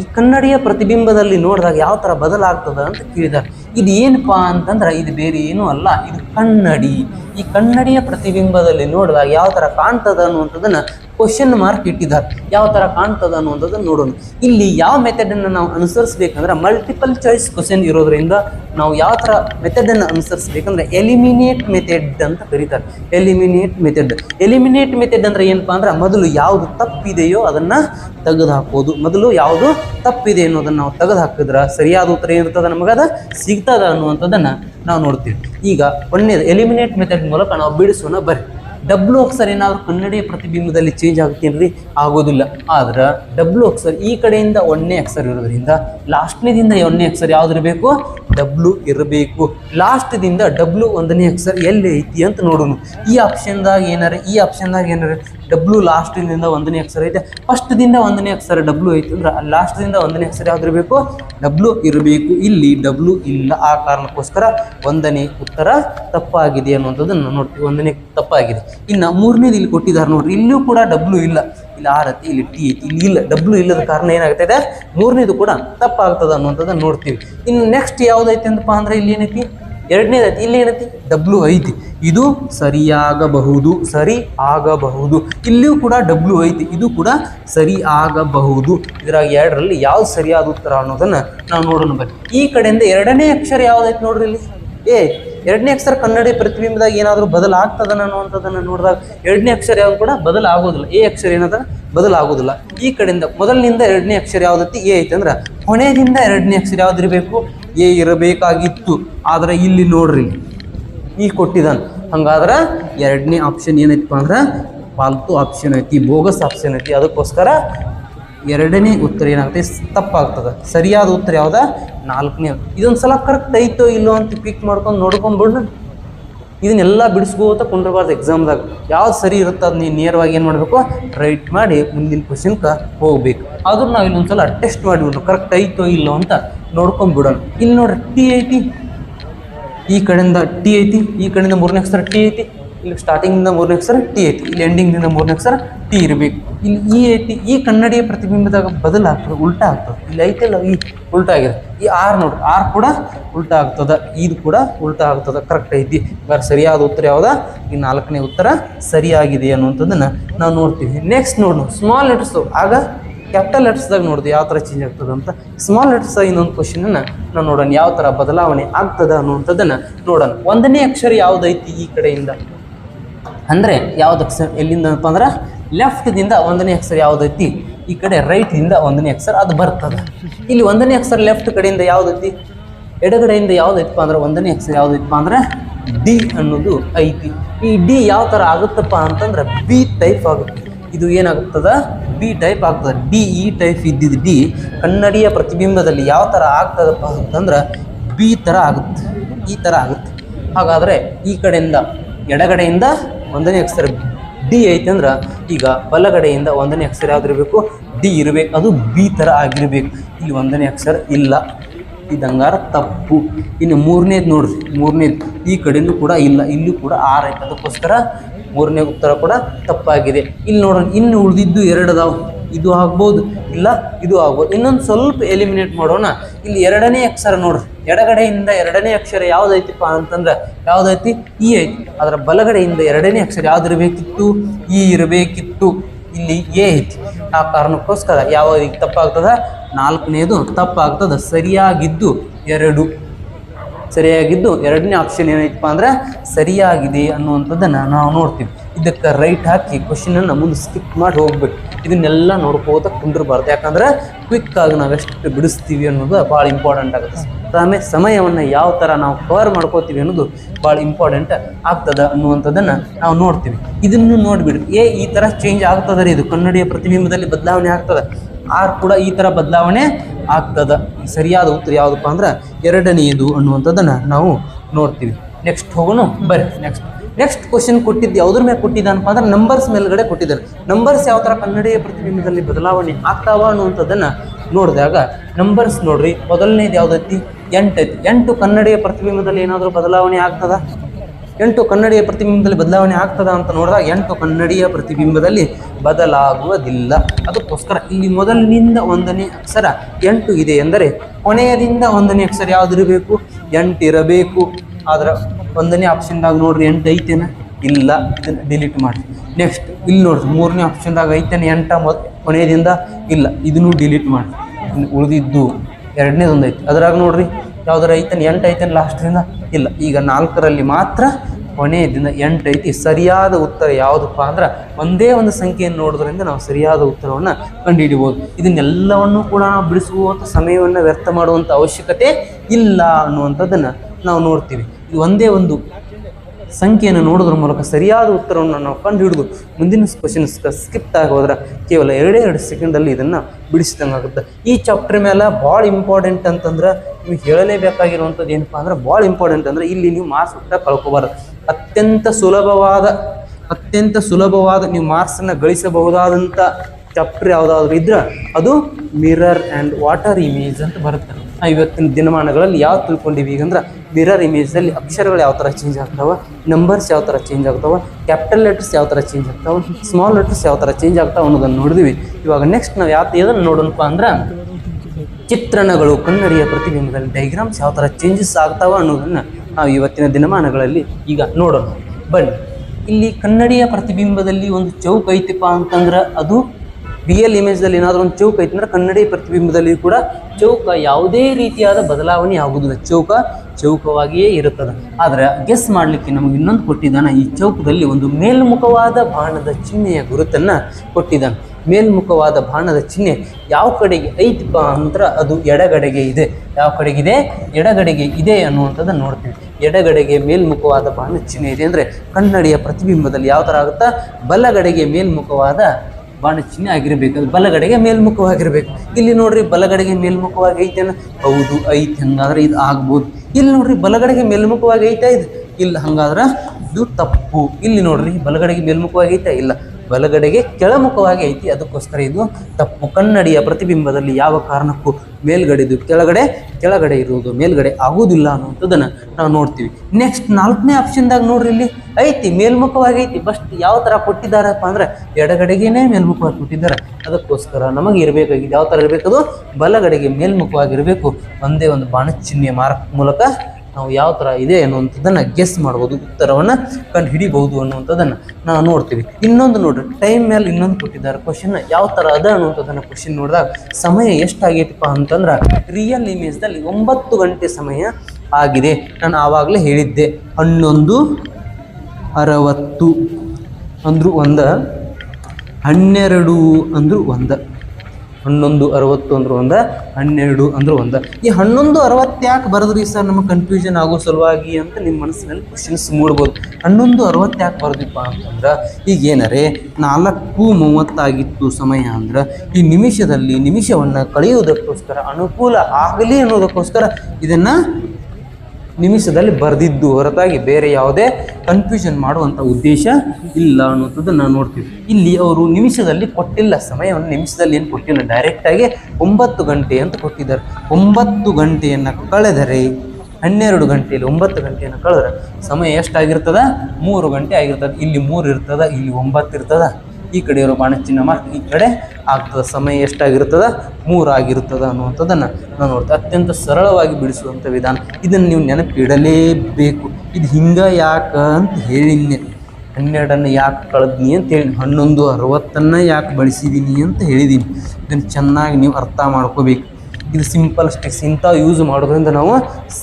ಈ ಕನ್ನಡಿಯ ಪ್ರತಿಬಿಂಬದಲ್ಲಿ ನೋಡಿದಾಗ ಯಾವ ಥರ ಬದಲಾಗ್ತದ ಅಂತ ಕೇಳಿದ್ದಾರೆ. ಇದು ಏನಪ್ಪಾ ಅಂತಂದ್ರೆ ಇದು ಬೇರೆ ಏನೂ ಅಲ್ಲ, ಇದು ಕನ್ನಡಿ. ಈ ಕನ್ನಡಿಯ ಪ್ರತಿಬಿಂಬದಲ್ಲಿ ನೋಡಿದಾಗ ಯಾವ ಥರ ಕಾಣ್ತದ ಅನ್ನುವಂಥದ್ದನ್ನು ಕ್ವಶನ್ ಮಾರ್ಕ್ ಇಟ್ಟಿದ್ದಾರೆ. ಯಾವ ಥರ ಕಾಣ್ತದೆ ಅನ್ನುವಂಥದ್ದನ್ನು ನೋಡೋಣ. ಇಲ್ಲಿ ಯಾವ ಮೆಥಡನ್ನು ನಾವು ಅನುಸರಿಸಬೇಕಂದ್ರೆ ಮಲ್ಟಿಪಲ್ ಚಾಯ್ಸ್ ಕ್ವಶನ್ ಇರೋದ್ರಿಂದ ನಾವು ಯಾವ ಥರ ಮೆಥಡನ್ನು ಅನುಸರಿಸಬೇಕಂದ್ರೆ ಎಲಿಮಿನೇಟ್ ಮೆಥಡ್ ಅಂತ ಕರೀತಾರೆ. ಎಲಿಮಿನೇಟ್ ಮೆಥಡ್ ಎಲಿಮಿನೇಟ್ ಮೆಥಡ್ ಅಂದರೆ ಏನಪ್ಪಾ ಅಂದ್ರೆ ಮೊದಲು ಯಾವುದು ತಪ್ಪಿದೆಯೋ ಅದನ್ನು ತೆಗೆದುಹಾಕೋದು. ಮೊದಲು ಯಾವುದು ತಪ್ಪಿದೆ ಅನ್ನೋದನ್ನು ನಾವು ತೆಗೆದು ಹಾಕಿದ್ರೆ ಸರಿಯಾದ ಉತ್ತರ ಏನಿರ್ತದೆ ಅದು ಸಿಗ್ತದ ಅನ್ನುವಂಥದ್ದನ್ನು ನಾವು ನೋಡ್ತೀವಿ. ಈಗ ಒಂದೇದು ಎಲಿಮಿನೇಟ್ ಮೆಥಡ್ ಮೂಲಕ ನಾವು ಬಿಡಿಸೋಣ, ಬರ್ರಿ. ಡಬ್ಲು ಅಕ್ಷರ ಏನಾದರೂ ಕನ್ನಡಿಯ ಪ್ರತಿಬಿಂಬದಲ್ಲಿ ಚೇಂಜ್ ಆಗುತ್ತೇನ್ರಿ? ಆಗೋದಿಲ್ಲ. ಆದ್ರೆ ಡಬ್ಲು ಅಕ್ಷರ ಈ ಕಡೆಯಿಂದ ಒಂದನೇ ಅಕ್ಷರ ಇರೋದ್ರಿಂದ ಲಾಸ್ಟ್ನೇದಿಂದ ಒಂದನೇ ಅಕ್ಷರ ಯಾವ್ದು ಇರಬೇಕು ಡಬ್ಲು ಇರಬೇಕು. ಲಾಸ್ಟ್ದಿಂದ ಡಬ್ಲು ಒಂದನೇ ಅಕ್ಷರ ಎಲ್ಲಿ ಐತಿ ಅಂತ ನೋಡೋಣ. ಈ ಆಪ್ಷನ್ದಾಗ ಏನಾರ, ಈ ಆಪ್ಷನ್ದಾಗ ಏನಾರ ಡಬ್ಲ್ಯೂ ಲಾಸ್ಟಿನಿಂದ ಒಂದನೇ ಅಕ್ಷರ ಐತೆ. ಫಸ್ಟ್ದಿಂದ ಒಂದನೇ ಅಕ್ಷರ ಡಬ್ಲ್ಯೂ ಐತೆ. ಅಂದ್ರೆ ಲಾಸ್ಟ್ದಿಂದ ಒಂದನೇ ಅಕ್ಷರ ಯಾವ್ದು ಇರಬೇಕು? ಡಬ್ಲ್ಯೂ ಇರಬೇಕು. ಇಲ್ಲಿ ಡಬ್ಲ್ಯೂ ಇಲ್ಲ. ಆ ಕಾರಣಕ್ಕೋಸ್ಕರ ಒಂದನೇ ಉತ್ತರ ತಪ್ಪಾಗಿದೆ ಅನ್ನುವಂಥದ್ದನ್ನು ನೋಡ್ತೀವಿ. ಒಂದನೇ ತಪ್ಪಾಗಿದೆ. ಇನ್ನು ಮೂರನೇದು ಇಲ್ಲಿ ಕೊಟ್ಟಿದ್ದಾರೆ ನೋಡ್ರಿ. ಇಲ್ಲೂ ಕೂಡ ಡಬ್ಲ್ಯೂ ಇಲ್ಲ. ಇಲ್ಲಿ ಆರ್ ಐತಿ, ಇಲ್ಲಿ ಟಿ ಐತಿ, ಇಲ್ಲಿ ಇಲ್ಲ. ಡಬ್ಲ್ಯೂ ಇಲ್ಲದ ಕಾರಣ ಏನಾಗ್ತದೆ ಮೂರನೇದು ಕೂಡ ತಪ್ಪಾಗ್ತದೆ ಅನ್ನುವಂಥದ್ದನ್ನು ನೋಡ್ತೀವಿ. ಇನ್ನು ನೆಕ್ಸ್ಟ್ ಯಾವುದೈತೆ ಅಂತಪ್ಪ ಅಂದ್ರೆ ಇಲ್ಲಿ ಏನೈತಿ? ಎರಡನೇದೈತಿ ಇಲ್ಲಿ ಏನೈತಿ? ಡಬ್ಲ್ಯೂ ಐತಿ. ಇದು ಸರಿಯಾಗಬಹುದು, ಸರಿ ಆಗಬಹುದು. ಇಲ್ಲಿಯೂ ಕೂಡ ಡಬ್ಲ್ಯೂ ಐತಿ, ಇದು ಕೂಡ ಸರಿ ಆಗಬಹುದು. ಇದ್ರಾಗ ಎರಡರಲ್ಲಿ ಯಾವ್ದು ಸರಿಯಾದ ಉತ್ತರ ಅನ್ನೋದನ್ನ ನಾವು ನೋಡೋಣ ಬನ್ನಿ. ಈ ಕಡೆಯಿಂದ ಎರಡನೇ ಅಕ್ಷರ ಯಾವ್ದೈತಿ ನೋಡ್ರಿ ಇಲ್ಲಿ? ಏ, ಎರಡನೇ ಅಕ್ಷರ ಕನ್ನಡಿ ಪ್ರತಿಬಿಂಬದಾಗ ಏನಾದರೂ ಬದಲಾಗ್ತದನ ಅನ್ನುವಂಥದ್ದನ್ನ ನೋಡಿದಾಗ ಎರಡನೇ ಅಕ್ಷರ ಯಾವ್ದು ಕೂಡ ಬದಲಾಗೋದಿಲ್ಲ ಎ ಅಕ್ಷರ ಏನದ? ಬದಲಾಗೋದಿಲ್ಲ ಈ ಕಡೆಯಿಂದ ಮೊದಲಿನಿಂದ ಎರಡನೇ ಅಕ್ಷರ ಯಾವ್ದೈತಿ? ಎ ಐತಿ ಅಂದ್ರೆ ಕೊನೆಯಿಂದ ಎರಡನೇ ಅಕ್ಷರ ಯಾವ್ದು ಇರಬೇಕು ಎ ಇರಬೇಕಾಗಿತ್ತು. ಆದರೆ ಇಲ್ಲಿ ನೋಡ್ರಿ, ಈ ಕೊಟ್ಟಿದ್ದಾನೆ. ಹಂಗಾದ್ರೆ ಎರಡನೇ ಆಪ್ಷನ್ ಏನೈತಪ್ಪ ಅಂದ್ರೆ ಫಾಲ್ತು ಆಪ್ಷನ್ ಐತಿ ಬೋಗಸ್ ಆಪ್ಷನ್ ಐತಿ. ಅದಕ್ಕೋಸ್ಕರ ಎರಡನೇ ಉತ್ತರ ಏನಾಗುತ್ತೆ? ತಪ್ಪಾಗ್ತದೆ. ಸರಿಯಾದ ಉತ್ತರ ಯಾವ್ದ? ನಾಲ್ಕನೇ ಇದೊಂದು ಸಲ ಕರೆಕ್ಟ್ ಐತೋ ಇಲ್ಲೋ ಅಂತ ಕ್ಲಿಕ್ ಮಾಡ್ಕೊಂಡು ನೋಡ್ಕೊಂಡ್ಬಿಡ್ರಿ ಇದನ್ನೆಲ್ಲ ಬಿಡಿಸ್ಕೋತ ಕುಂಡ್ರಬಾರ್ದು ಎಕ್ಸಾಮ್ದಾಗ ಯಾವ್ದು ಸರಿ ಇರುತ್ತೆ ಅದು ನೀವು ನೇರವಾಗಿ ಏನು ಮಾಡಬೇಕು? ರೈಟ್ ಮಾಡಿ ಮುಂದಿನ ಕ್ವಶನ್ಗೆ ಹೋಗ್ಬೇಕು. ಆದ್ರೂ ನಾವು ಇಲ್ಲೊಂದ್ಸಲ ಟೆಸ್ಟ್ ಮಾಡಿಬಿಡ್ರು ಕರೆಕ್ಟ್ ಐತೋ ಇಲ್ಲೋ ಅಂತ. ನೋಡ್ಕೊಂಡ್ಬಿಡೋಣ. ಇಲ್ಲಿ ನೋಡ್ರಿ ಟಿ ಐತಿ. ಈ ಕಡೆಯಿಂದ ಟಿ ಐತಿ, ಈ ಕಡೆಯಿಂದ ಮೂರನೇ ಅಕ್ಷರ ಟಿ ಐತಿ. ಇಲ್ಲಿ ಸ್ಟಾರ್ಟಿಂಗಿಂದ ಮೂರನೇ ಅಕ್ಷರ ಟಿ ಐತಿ. ಇಲ್ಲಿ ಎಂಡಿಂಗ್ನಿಂದ ಮೂರನೇ ಅಕ್ಷರ ಟಿ ಇರಬೇಕು. ಇಲ್ಲಿ ಈ ಐತಿ. ಈ ಕನ್ನಡಿಯ ಪ್ರತಿಬಿಂಬದಾಗ ಬದಲಾಗ್ತದೆ ಉಲ್ಟಾ ಆಗ್ತದೆ. ಇಲ್ಲಿ ಐತಿಲ್ಲ, ಈ ಉಲ್ಟಾ ಆಗಿದೆ. ಈ ಆರ್ ನೋಡ್ರಿ ಆರ್ ಕೂಡ ಉಲ್ಟಾ ಆಗ್ತದೆ. ಇದು ಕೂಡ ಉಲ್ಟಾ ಆಗ್ತದೆ. ಕರೆಕ್ಟ್ ಐತಿ. ಬೇರೆ ಸರಿಯಾದ ಉತ್ತರ ಯಾವ್ದ? ಈ ನಾಲ್ಕನೇ ಉತ್ತರ ಸರಿಯಾಗಿದೆ ಅನ್ನುವಂಥದ್ದನ್ನು ನಾವು ನೋಡ್ತೀವಿ. ನೆಕ್ಸ್ಟ್ ನೋಡೋಣ ಸ್ಮಾಲ್ ಲೆಟರ್ಸ್ ಆಗ ಕ್ಯಾಪಿಟಲ್ ಲೆಟರ್ಸ್ದಾಗ ನೋಡಿದೆ ಯಾವ ಥರ ಚೇಂಜ್ ಆಗ್ತದೆ ಅಂತ. ಸ್ಮಾಲ್ ಲೆಟರ್ಸ್ ಇನ್ನೊಂದು ಕ್ವಶನನ್ನು ನಾವು ನೋಡೋಣ. ಯಾವ ಥರ ಬದಲಾವಣೆ ಆಗ್ತದೆ ಅನ್ನುವಂಥದ್ದನ್ನು ನೋಡೋಣ. ಒಂದನೇ ಅಕ್ಷರ ಯಾವುದೈತಿ ಈ ಕಡೆಯಿಂದ? ಅಂದರೆ ಯಾವ್ದು ಅಕ್ಷರ? ಎಲ್ಲಿಂದಪ್ಪ ಅಂದ್ರೆ ಲೆಫ್ಟ್ದಿಂದ ಒಂದನೇ ಅಕ್ಷರ ಯಾವುದೈತಿ? ಈ ಕಡೆ ರೈಟ್ದಿಂದ ಒಂದನೇ ಅಕ್ಷರ ಅದು ಬರ್ತದೆ. ಇಲ್ಲಿ ಒಂದನೇ ಅಕ್ಷರ ಲೆಫ್ಟ್ ಕಡೆಯಿಂದ ಯಾವುದೈತಿ? ಎಡಗಡೆಯಿಂದ ಯಾವುದೈತಪ್ಪ ಅಂದ್ರೆ ಒಂದನೇ ಅಕ್ಷರ ಯಾವುದೈತಪ್ಪ ಅಂದ್ರೆ ಡಿ ಅನ್ನೋದು ಐತಿ. ಈ ಡಿ ಯಾವ ಥರ ಆಗುತ್ತಪ್ಪ ಅಂತಂದ್ರೆ ಬಿ ಟೈಪ್ ಆಗುತ್ತೆ. ಇದು ಏನಾಗುತ್ತದ? ಬಿ ಟೈಪ್ ಆಗ್ತದೆ. ಡಿ ಇ ಟೈಪ್ ಇದ್ದಿದ್ದು ಡಿ ಕನ್ನಡಿಯ ಪ್ರತಿಬಿಂಬದಲ್ಲಿ ಯಾವ ಥರ ಆಗ್ತದಪ್ಪ ಅಂತಂದ್ರೆ ಬಿ ಥರ ಆಗುತ್ತೆ. ಈ ಥರ ಆಗುತ್ತೆ. ಹಾಗಾದರೆ ಈ ಕಡೆಯಿಂದ ಎಡಗಡೆಯಿಂದ ಒಂದನೇ ಅಕ್ಷರ ಡಿ ಐತೆ ಅಂದ್ರೆ ಈಗ ಬಲಗಡೆಯಿಂದ ಒಂದನೇ ಅಕ್ಷರ ಯಾವ್ದಿರಬೇಕು? ಡಿ ಇರಬೇಕು. ಅದು ಬಿ ಥರ ಆಗಿರಬೇಕು. ಇಲ್ಲಿ ಒಂದನೇ ಅಕ್ಷರ ಇಲ್ಲ. ಇದಂಗಾರ ತಪ್ಪು. ಇನ್ನು ಮೂರನೇದು ನೋಡಿರಿ. ಮೂರನೇದು ಈ ಕಡೆಯೂ ಕೂಡ ಇಲ್ಲ. ಇಲ್ಲೂ ಕೂಡ ಆರ್ ಐತೆ. ಅದಕ್ಕೋಸ್ಕರ ಮೂರನೇ ಉತ್ತರ ಕೂಡ ತಪ್ಪಾಗಿದೆ. ಇಲ್ಲಿ ನೋಡೋಣ, ಇನ್ನು ಉಳಿದಿದ್ದು ಎರಡು ಇದು ಆಗ್ಬೋದು, ಇಲ್ಲ ಇದು ಆಗ್ಬೋದು. ಇನ್ನೊಂದು ಸ್ವಲ್ಪ ಎಲಿಮಿನೇಟ್ ಮಾಡೋಣ. ಇಲ್ಲಿ ಎರಡನೇ ಅಕ್ಷರ ನೋಡ್ರಿ ಎಡಗಡೆಯಿಂದ ಎರಡನೇ ಅಕ್ಷರ ಯಾವುದೈತಿಪ್ಪ ಅಂತಂದ್ರೆ ಯಾವುದೈತಿ ಈ ಐತಿ ಅದರ ಬಲಗಡೆಯಿಂದ ಎರಡನೇ ಅಕ್ಷರ ಯಾವ್ದು ಇರಬೇಕಿತ್ತು ಈ ಇರಬೇಕಿತ್ತು. ಇಲ್ಲಿ ಎ ಐತಿ. ಆ ಕಾರಣಕ್ಕೋಸ್ಕರ ಯಾವ ತಪ್ಪಾಗ್ತದ? ನಾಲ್ಕನೇದು ತಪ್ಪಾಗ್ತದ. ಸರಿಯಾಗಿದ್ದು ಎರಡು. ಸರಿಯಾಗಿದ್ದು ಎರಡನೇ ಆಪ್ಷನ್ ಏನೈತಪ್ಪ ಅಂದ್ರೆ ಸರಿಯಾಗಿದೆ ಅನ್ನುವಂಥದ್ದನ್ನು ನಾವು ನೋಡ್ತೀವಿ. ಇದಕ್ಕೆ ರೈಟ್ ಹಾಕಿ ಕ್ವಶನನ್ನು ಮುಂದೆ ಸ್ಕಿಪ್ ಮಾಡಿ ಹೋಗ್ಬೇಕು. ಇದನ್ನೆಲ್ಲ ನೋಡ್ಕೋತ ಕುಂದಿರಬಾರ್ದು. ಯಾಕಂದ್ರೆ ಕ್ವಿಕ್ ಆಗಿ ನಾವು ಎಷ್ಟು ಬಿಡಿಸ್ತೀವಿ ಅನ್ನೋದು ಭಾಳ ಇಂಪಾರ್ಟೆಂಟ್ ಆಗುತ್ತೆ. ಆಮೇಲೆ ಸಮಯವನ್ನು ಯಾವ ಥರ ನಾವು ಕವರ್ ಮಾಡ್ಕೋತೀವಿ ಅನ್ನೋದು ಭಾಳ ಇಂಪಾರ್ಟೆಂಟ್ ಆಗ್ತದೆ ಅನ್ನುವಂಥದ್ದನ್ನು ನಾವು ನೋಡ್ತೀವಿ. ಇದನ್ನು ನೋಡಿಬಿಡಿ. ಏ, ಈ ಥರ ಚೇಂಜ್ ಆಗ್ತದೆ ರೀ ಇದು ಕನ್ನಡಿಯ ಪ್ರತಿಬಿಂಬದಲ್ಲಿ ಬದಲಾವಣೆ ಆಗ್ತದೆ. ಆರ್ ಕೂಡ ಈ ಥರ ಬದಲಾವಣೆ ಆಗ್ತದ? ಸರಿಯಾದ ಉತ್ತರ ಯಾವುದಪ್ಪ ಅಂದ್ರೆ ಎರಡನೆಯದು ಅನ್ನುವಂಥದ್ದನ್ನು ನಾವು ನೋಡ್ತೀವಿ. ನೆಕ್ಸ್ಟ್ ಹೋಗೋಣ ಬರ್ರಿ ನೆಕ್ಸ್ಟ್ ನೆಕ್ಸ್ಟ್ ಕ್ವಶನ್ ಕೊಟ್ಟಿದ್ದು ಯಾವುದ್ರ ಮೇಲೆ ಕೊಟ್ಟಿದ್ದಾನಪ್ಪ ಅಂದ್ರೆ ನಂಬರ್ಸ್ ಮೇಲ್ಗಡೆ ಕೊಟ್ಟಿದ್ದಾರೆ. ನಂಬರ್ಸ್ ಯಾವ ಥರ ಕನ್ನಡಿಯ ಪ್ರತಿಬಿಂಬದಲ್ಲಿ ಬದಲಾವಣೆ ಆಗ್ತಾವ ಅನ್ನುವಂಥದ್ದನ್ನು ನೋಡಿದಾಗ ನಂಬರ್ಸ್ ನೋಡ್ರಿ. ಮೊದಲನೇದು ಯಾವ್ದೈತಿ? ಎಂಟು ಐತಿ ಎಂಟು ಕನ್ನಡಿಯ ಪ್ರತಿಬಿಂಬದಲ್ಲಿ ಏನಾದರೂ ಬದಲಾವಣೆ ಆಗ್ತದ? ಎಂಟು ಕನ್ನಡಿಯ ಪ್ರತಿಬಿಂಬದಲ್ಲಿ ಬದಲಾವಣೆ ಆಗ್ತದ ಅಂತ ನೋಡಿದಾಗ ಎಂಟು ಕನ್ನಡಿಯ ಪ್ರತಿಬಿಂಬದಲ್ಲಿ ಬದಲಾಗುವುದಿಲ್ಲ. ಅದಕ್ಕೋಸ್ಕರ ಇಲ್ಲಿ ಮೊದಲಿನಿಂದ ಒಂದನೇ ಅಕ್ಷರ ಎಂಟು ಇದೆ ಎಂದರೆ ಕೊನೆಯದಿಂದ ಒಂದನೇ ಅಕ್ಷರ ಯಾವುದಿರಬೇಕು? ಎಂಟು ಇರಬೇಕು ಆದ್ರೆ ಒಂದನೇ ಆಪ್ಷನ್ದಾಗ ನೋಡ್ರಿ ಎಂಟು ಐತೇನ? ಇಲ್ಲ, ಇದನ್ನ ಡಿಲೀಟ್ ಮಾಡಿ ನೆಕ್ಸ್ಟ್ ಇಲ್ಲಿ ನೋಡ್ರಿ ಮೂರನೇ ಆಪ್ಷನ್ದಾಗ ಐತೇನೆ ಎಂಟ ಮೊದ್ ಕೊನೆಯದಿಂದ? ಇಲ್ಲ, ಇದನ್ನು ಡಿಲೀಟ್ ಮಾಡಿ ಉಳಿದಿದ್ದು ಎರಡನೇದೊಂದು ಐತಿ ಅದ್ರಾಗ ನೋಡ್ರಿ ಯಾವ್ದಾರ ಐತನ್ ಎಂಟು ಲಾಸ್ಟ್ ಲಾಸ್ಟ್ರಿಂದ ಇಲ್ಲ. ಈಗ ನಾಲ್ಕರಲ್ಲಿ ಮಾತ್ರ ಕೊನೆಯದಿಂದ ಎಂಟು ಐತಿ. ಸರಿಯಾದ ಉತ್ತರ ಯಾವುದಪ್ಪ ಅಂದ್ರೆ ಒಂದೇ ಒಂದು ಸಂಖ್ಯೆಯನ್ನು ನೋಡೋದ್ರಿಂದ ನಾವು ಸರಿಯಾದ ಉತ್ತರವನ್ನು ಕಂಡುಹಿಡಿಬೋದು. ಇದನ್ನೆಲ್ಲವನ್ನು ಕೂಡ ನಾವು ಬಿಡಿಸುವಂಥ ಸಮಯವನ್ನು ವ್ಯರ್ಥ ಮಾಡುವಂಥ ಅವಶ್ಯಕತೆ ಇಲ್ಲ ಅನ್ನುವಂಥದ್ದನ್ನು ನಾವು ನೋಡ್ತೀವಿ. ಇದು ಒಂದೇ ಒಂದು ಸಂಖ್ಯೆಯನ್ನು ನೋಡೋದ್ರ ಮೂಲಕ ಸರಿಯಾದ ಉತ್ತರವನ್ನು ನಾವು ಕಂಡು ಹಿಡಿದು ಮುಂದಿನ ಕ್ವಶನ್ ಸ್ಕಿಪ್ ಆಗಿ ಹೋದ್ರೆ ಕೇವಲ ಎರಡೇ ಎರಡು ಸೆಕೆಂಡಲ್ಲಿ ಇದನ್ನು ಬಿಡಿಸಿದಂಗೆ ಆಗುತ್ತೆ. ಈ ಚಾಪ್ಟರ್ ಮೇಲೆ ಭಾಳ ಇಂಪಾರ್ಟೆಂಟ್ ಅಂತಂದ್ರೆ ನೀವು ಹೇಳಲೇಬೇಕಾಗಿರುವಂಥದ್ದು ಏನಪ್ಪ ಅಂದ್ರೆ ಭಾಳ ಇಂಪಾರ್ಟೆಂಟ್ ಅಂದ್ರೆ ಇಲ್ಲಿ ನೀವು ಮಾರ್ಕ್ಸ್ ಕೂಡ ಕಳ್ಕೊಬಾರ್ದು. ಅತ್ಯಂತ ಸುಲಭವಾದ ಅತ್ಯಂತ ಸುಲಭವಾದ ನೀವು ಮಾರ್ಕ್ಸನ್ನು ಗಳಿಸಬಹುದಾದಂಥ ಚಾಪ್ಟರ್ ಯಾವುದಾದ್ರೂ ಇದ್ರೆ ಅದು ಮಿರರ್ ಆ್ಯಂಡ್ ವಾಟರ್ ಇಮೇಜ್ ಅಂತ ಬರುತ್ತೆ. ಇವತ್ತಿನ ದಿನಮಾನಗಳಲ್ಲಿ ಯಾವ್ದು ತಿಳ್ಕೊಂಡಿವಿ ಅಂದ್ರೆ ಮಿರರ್ ಇಮೇಜ್ದಲ್ಲಿ ಅಕ್ಷರಗಳು ಯಾವ ಥರ ಚೇಂಜ್ ಆಗ್ತಾವ? ನಂಬರ್ಸ್ ಯಾವ ಥರ ಚೇಂಜ್ ಆಗ್ತಾವ? ಕ್ಯಾಪಿಟಲ್ ಲೆಟರ್ಸ್ ಯಾವ ಥರ ಚೇಂಜ್ ಆಗ್ತಾವ? ಸ್ಮಾಲ್ ಲೆಟರ್ಸ್ ಯಾವ ಥರ ಚೇಂಜ್ ಆಗ್ತಾವ ಅನ್ನೋದನ್ನು ನೋಡಿದ್ವಿ. ಇವಾಗ ನೆಕ್ಸ್ಟ್ ನಾವು ಯಾವ ಇದನ್ನು ನೋಡೋಣಪ್ಪ ಅಂದ್ರೆ, ಚಿತ್ರಣಗಳು, ಕನ್ನಡಿಯ ಪ್ರತಿಬಿಂಬದಲ್ಲಿ ಡೈಗ್ರಾಮ್ಸ್ ಯಾವ ಥರ ಚೇಂಜಸ್ ಆಗ್ತಾವೆ ಅನ್ನೋದನ್ನು ನಾವು ಇವತ್ತಿನ ದಿನಮಾನಗಳಲ್ಲಿ ಈಗ ನೋಡೋಣ. ಬನ್ನಿ. ಇಲ್ಲಿ ಕನ್ನಡಿಯ ಪ್ರತಿಬಿಂಬದಲ್ಲಿ ಒಂದು ಚೌಕ ಐತಿಪ್ಪ ಅಂತಂದ್ರೆ ಅದು ರಿಯಲ್ ಇಮೇಜ್ದಲ್ಲಿ ಏನಾದರೂ ಒಂದು ಚೌಕ ಇತ್ತಂದ್ರೆ ಕನ್ನಡಿ ಪ್ರತಿಬಿಂಬದಲ್ಲಿ ಕೂಡ ಚೌಕ ಯಾವುದೇ ರೀತಿಯಾದ ಬದಲಾವಣೆ ಆಗುವುದಿಲ್ಲ. ಚೌಕ ಚೌಕವಾಗಿಯೇ ಇರುತ್ತದೆ. ಆದರೆ ಗೆಸ್ ಮಾಡಲಿಕ್ಕೆ ನಮಗೆ ಇನ್ನೊಂದು ಕೊಟ್ಟಿದ್ದಾನೆ ಈ ಚೌಕದಲ್ಲಿ ಒಂದು ಮೇಲ್ಮುಖವಾದ ಬಾಣದ ಚಿಹ್ನೆಯ ಗುರುತನ್ನು ಕೊಟ್ಟಿದ್ದಾನೆ. ಮೇಲ್ಮುಖವಾದ ಬಾಣದ ಚಿಹ್ನೆ ಯಾವ ಕಡೆಗೆ ಐತಪ್ಪ ಅಂದ್ರೆ ಅದು ಎಡಗಡೆಗೆ ಇದೆ. ಯಾವ ಕಡೆಗಿದೆ? ಎಡಗಡೆಗೆ ಇದೆ ಅನ್ನುವಂಥದ್ದು ನೋಡ್ತೀವಿ. ಎಡಗಡೆಗೆ ಮೇಲ್ಮುಖವಾದ ಬಾಣದ ಚಿಹ್ನೆ ಇದೆ ಅಂದರೆ ಕನ್ನಡಿಯ ಪ್ರತಿಬಿಂಬದಲ್ಲಿ ಯಾವ ಥರ ಆಗುತ್ತಾ? ಬಲಗಡೆಗೆ ಮೇಲ್ಮುಖವಾದ ಬಾಣ ಚಿಹ್ನೆ ಆಗಿರಬೇಕು ಬಲಗಡೆಗೆ ಮೇಲ್ಮುಖವಾಗಿರ್ಬೇಕು. ಇಲ್ಲಿ ನೋಡ್ರಿ ಬಲಗಡೆಗೆ ಮೇಲ್ಮುಖವಾಗಿ ಐತೇನ ಹೌದು, ಐತಿ, ಹಂಗಾದ್ರೆ ಇದು ಆಗ್ಬೋದು. ಇಲ್ಲಿ ನೋಡ್ರಿ ಬಲಗಡೆಗೆ ಮೇಲ್ಮುಖವಾಗಿ ಐತೆ, ಇದು ಇಲ್ಲ, ಹಂಗಾದ್ರೆ ಇದು ತಪ್ಪು. ಇಲ್ಲಿ ನೋಡ್ರಿ ಬಲಗಡೆಗೆ ಮೇಲ್ಮುಖವಾಗಿ ಐತೆ, ಇಲ್ಲ. ಬಲಗಡೆಗೆ ಕೆಳಮುಖವಾಗಿ ಐತಿ. ಅದಕ್ಕೋಸ್ಕರ ಇದು ತಪ್ಪು. ಕನ್ನಡಿಯ ಪ್ರತಿಬಿಂಬದಲ್ಲಿ ಯಾವ ಕಾರಣಕ್ಕೂ ಮೇಲ್ಗಡೆದು ಕೆಳಗಡೆ ಕೆಳಗಡೆ ಇರುವುದು ಮೇಲ್ಗಡೆ ಆಗುವುದಿಲ್ಲ ಅನ್ನುವಂಥದ್ದನ್ನು ನಾವು ನೋಡ್ತೀವಿ. ನೆಕ್ಸ್ಟ್ ನಾಲ್ಕನೇ ಆಪ್ಷನ್ದಾಗ ನೋಡ್ರಿ ಇಲ್ಲಿ. ಐತಿ, ಮೇಲ್ಮುಖವಾಗಿ ಐತಿ. ಬಸ್ಟ್ ಯಾವ ಥರ ಕೊಟ್ಟಿದ್ದಾರಪ್ಪ ಅಂದ್ರೆ ಎಡಗಡೆಗೇನೆ ಮೇಲ್ಮುಖವಾಗಿ ಕೊಟ್ಟಿದ್ದಾರೆ. ಅದಕ್ಕೋಸ್ಕರ ನಮಗೆ ಇರಬೇಕಾಗಿದೆ ಯಾವ ಥರ ಇರಬೇಕದು ಬಲಗಡೆಗೆ ಮೇಲ್ಮುಖವಾಗಿರಬೇಕು. ಒಂದೇ ಒಂದು ಬಾಣಚಿಹ್ನೆಯ ಮಾರ್ಕ್ ಮೂಲಕ ನಾವು ಯಾವ ಥರ ಇದೆ ಅನ್ನುವಂಥದ್ದನ್ನು ಗೆಸ್ ಮಾಡ್ಬೋದು, ಉತ್ತರವನ್ನು ಕಂಡು ಹಿಡಿಬಹುದು ಅನ್ನುವಂಥದ್ದನ್ನು ನಾವು ನೋಡ್ತೀವಿ. ಇನ್ನೊಂದು ನೋಡ್ರಿ ಟೈಮ್ ಮೇಲೆ ಇನ್ನೊಂದು ಕೊಟ್ಟಿದ್ದಾರೆ ಕ್ವಶನ್ ಯಾವ ಥರ ಅದ ಅನ್ನುವಂಥದ್ದನ್ನು ಕ್ವಶನ್ ನೋಡಿದಾಗ ಸಮಯ ಎಷ್ಟಾಗೈತಪ್ಪ ಅಂತಂದ್ರೆ ರಿಯಲ್ ಇಮೇಜ್ದಲ್ಲಿ ಒಂಬತ್ತು ಗಂಟೆ ಸಮಯ ಆಗಿದೆ. ನಾನು ಆವಾಗಲೇ ಹೇಳಿದ್ದೆ, ಹನ್ನೊಂದು ಅರವತ್ತು ಅಂದರೂ ಒಂದು, ಹನ್ನೆರಡು ಅಂದರೂ ಒಂದ. ಹನ್ನೊಂದು ಅರವತ್ತು ಅಂದ್ರೆ ಒಂದ, ಹನ್ನೆರಡು ಅಂದ್ರೆ ಒಂದ. ಈ ಹನ್ನೊಂದು ಅರವತ್ತು ಯಾಕೆ ಬರೆದ್ರಿ ಸರ್? ನಮಗೆ ಕನ್ಫ್ಯೂಷನ್ ಆಗೋ ಸಲುವಾಗಿ ಅಂತ ನಿಮ್ಮ ಮನಸ್ಸಿನಲ್ಲಿ ಕ್ವಶನ್ಸ್ ಮೂಡ್ಬೋದು. ಹನ್ನೊಂದು ಅರವತ್ತು ಯಾಕೆ ಬರೆದಿಪ್ಪ ಅಂತಂದ್ರೆ, ಈಗ ಏನರೇ, ನಾಲ್ಕು ಮೂವತ್ತಾಗಿತ್ತು ಸಮಯ ಅಂದ್ರೆ, ಈ ನಿಮಿಷದಲ್ಲಿ ನಿಮಿಷವನ್ನು ಕಳೆಯುವುದಕ್ಕೋಸ್ಕರ, ಅನುಕೂಲ ಆಗಲಿ ಅನ್ನೋದಕ್ಕೋಸ್ಕರ ಇದನ್ನು ನಿಮಿಷದಲ್ಲಿ ಬರೆದಿದ್ದು ಹೊರತಾಗಿ ಬೇರೆ ಯಾವುದೇ ಕನ್ಫ್ಯೂಷನ್ ಮಾಡುವಂಥ ಉದ್ದೇಶ ಇಲ್ಲ ಅನ್ನುವಂಥದ್ದನ್ನು ನಾವು ನೋಡ್ತೀವಿ ಇಲ್ಲಿ ಅವರು ನಿಮಿಷದಲ್ಲಿ ಕೊಟ್ಟಿಲ್ಲ, ಸಮಯವನ್ನು ನಿಮಿಷದಲ್ಲಿ ಏನು ಕೊಟ್ಟಿಲ್ಲ ಡೈರೆಕ್ಟಾಗಿ ಒಂಬತ್ತು ಗಂಟೆ ಅಂತ ಕೊಟ್ಟಿದ್ದಾರೆ. ಒಂಬತ್ತು ಗಂಟೆಯನ್ನು ಕಳೆದರೆ, ಹನ್ನೆರಡು ಗಂಟೆಯಲ್ಲಿ ಒಂಬತ್ತು ಗಂಟೆಯನ್ನು ಕಳೆದ್ರೆ ಸಮಯ ಎಷ್ಟಾಗಿರ್ತದೆ? ಮೂರು ಗಂಟೆ ಆಗಿರ್ತದೆ. ಇಲ್ಲಿ ಮೂರು ಇರ್ತದೆ, ಇಲ್ಲಿ ಒಂಬತ್ತು ಇರ್ತದ. ಈ ಕಡೆ ಇರೋ ಬಾಣಚಿಹ್ನ ಮಾತ್ರ ಈ ಕಡೆ ಆಗ್ತದೆ. ಸಮಯ ಎಷ್ಟಾಗಿರ್ತದ? ಮೂರು ಆಗಿರ್ತದ ಅನ್ನುವಂಥದ್ದನ್ನು ನಾವು ನೋಡ್ತೇವೆ ಅತ್ಯಂತ ಸರಳವಾಗಿ ಬಿಡಿಸುವಂಥ ವಿಧಾನ. ಇದನ್ನು ನೀವು ನೆನಪಿಡಲೇಬೇಕು. ಇದು ಹಿಂಗ ಯಾಕ ಅಂತ ಹೇಳಿದ್ನಿ. ಹನ್ನೆರಡನ್ನು ಯಾಕೆ ಕಳೆದ್ನಿ ಅಂತ ಹೇಳಿ ಹನ್ನೊಂದು ಅರವತ್ತನ್ನು ಯಾಕೆ ಬಳಸಿದ್ದೀನಿ ಅಂತ ಹೇಳಿದ್ದೀನಿ ಇದನ್ನು ಚೆನ್ನಾಗಿ ನೀವು ಅರ್ಥ ಮಾಡ್ಕೋಬೇಕು. ಇದು ಸಿಂಪಲ್ ಸ್ಟಿಕ್ಸ್ ಇಂಥ ಯೂಸ್ ಮಾಡೋದ್ರಿಂದ ನಾವು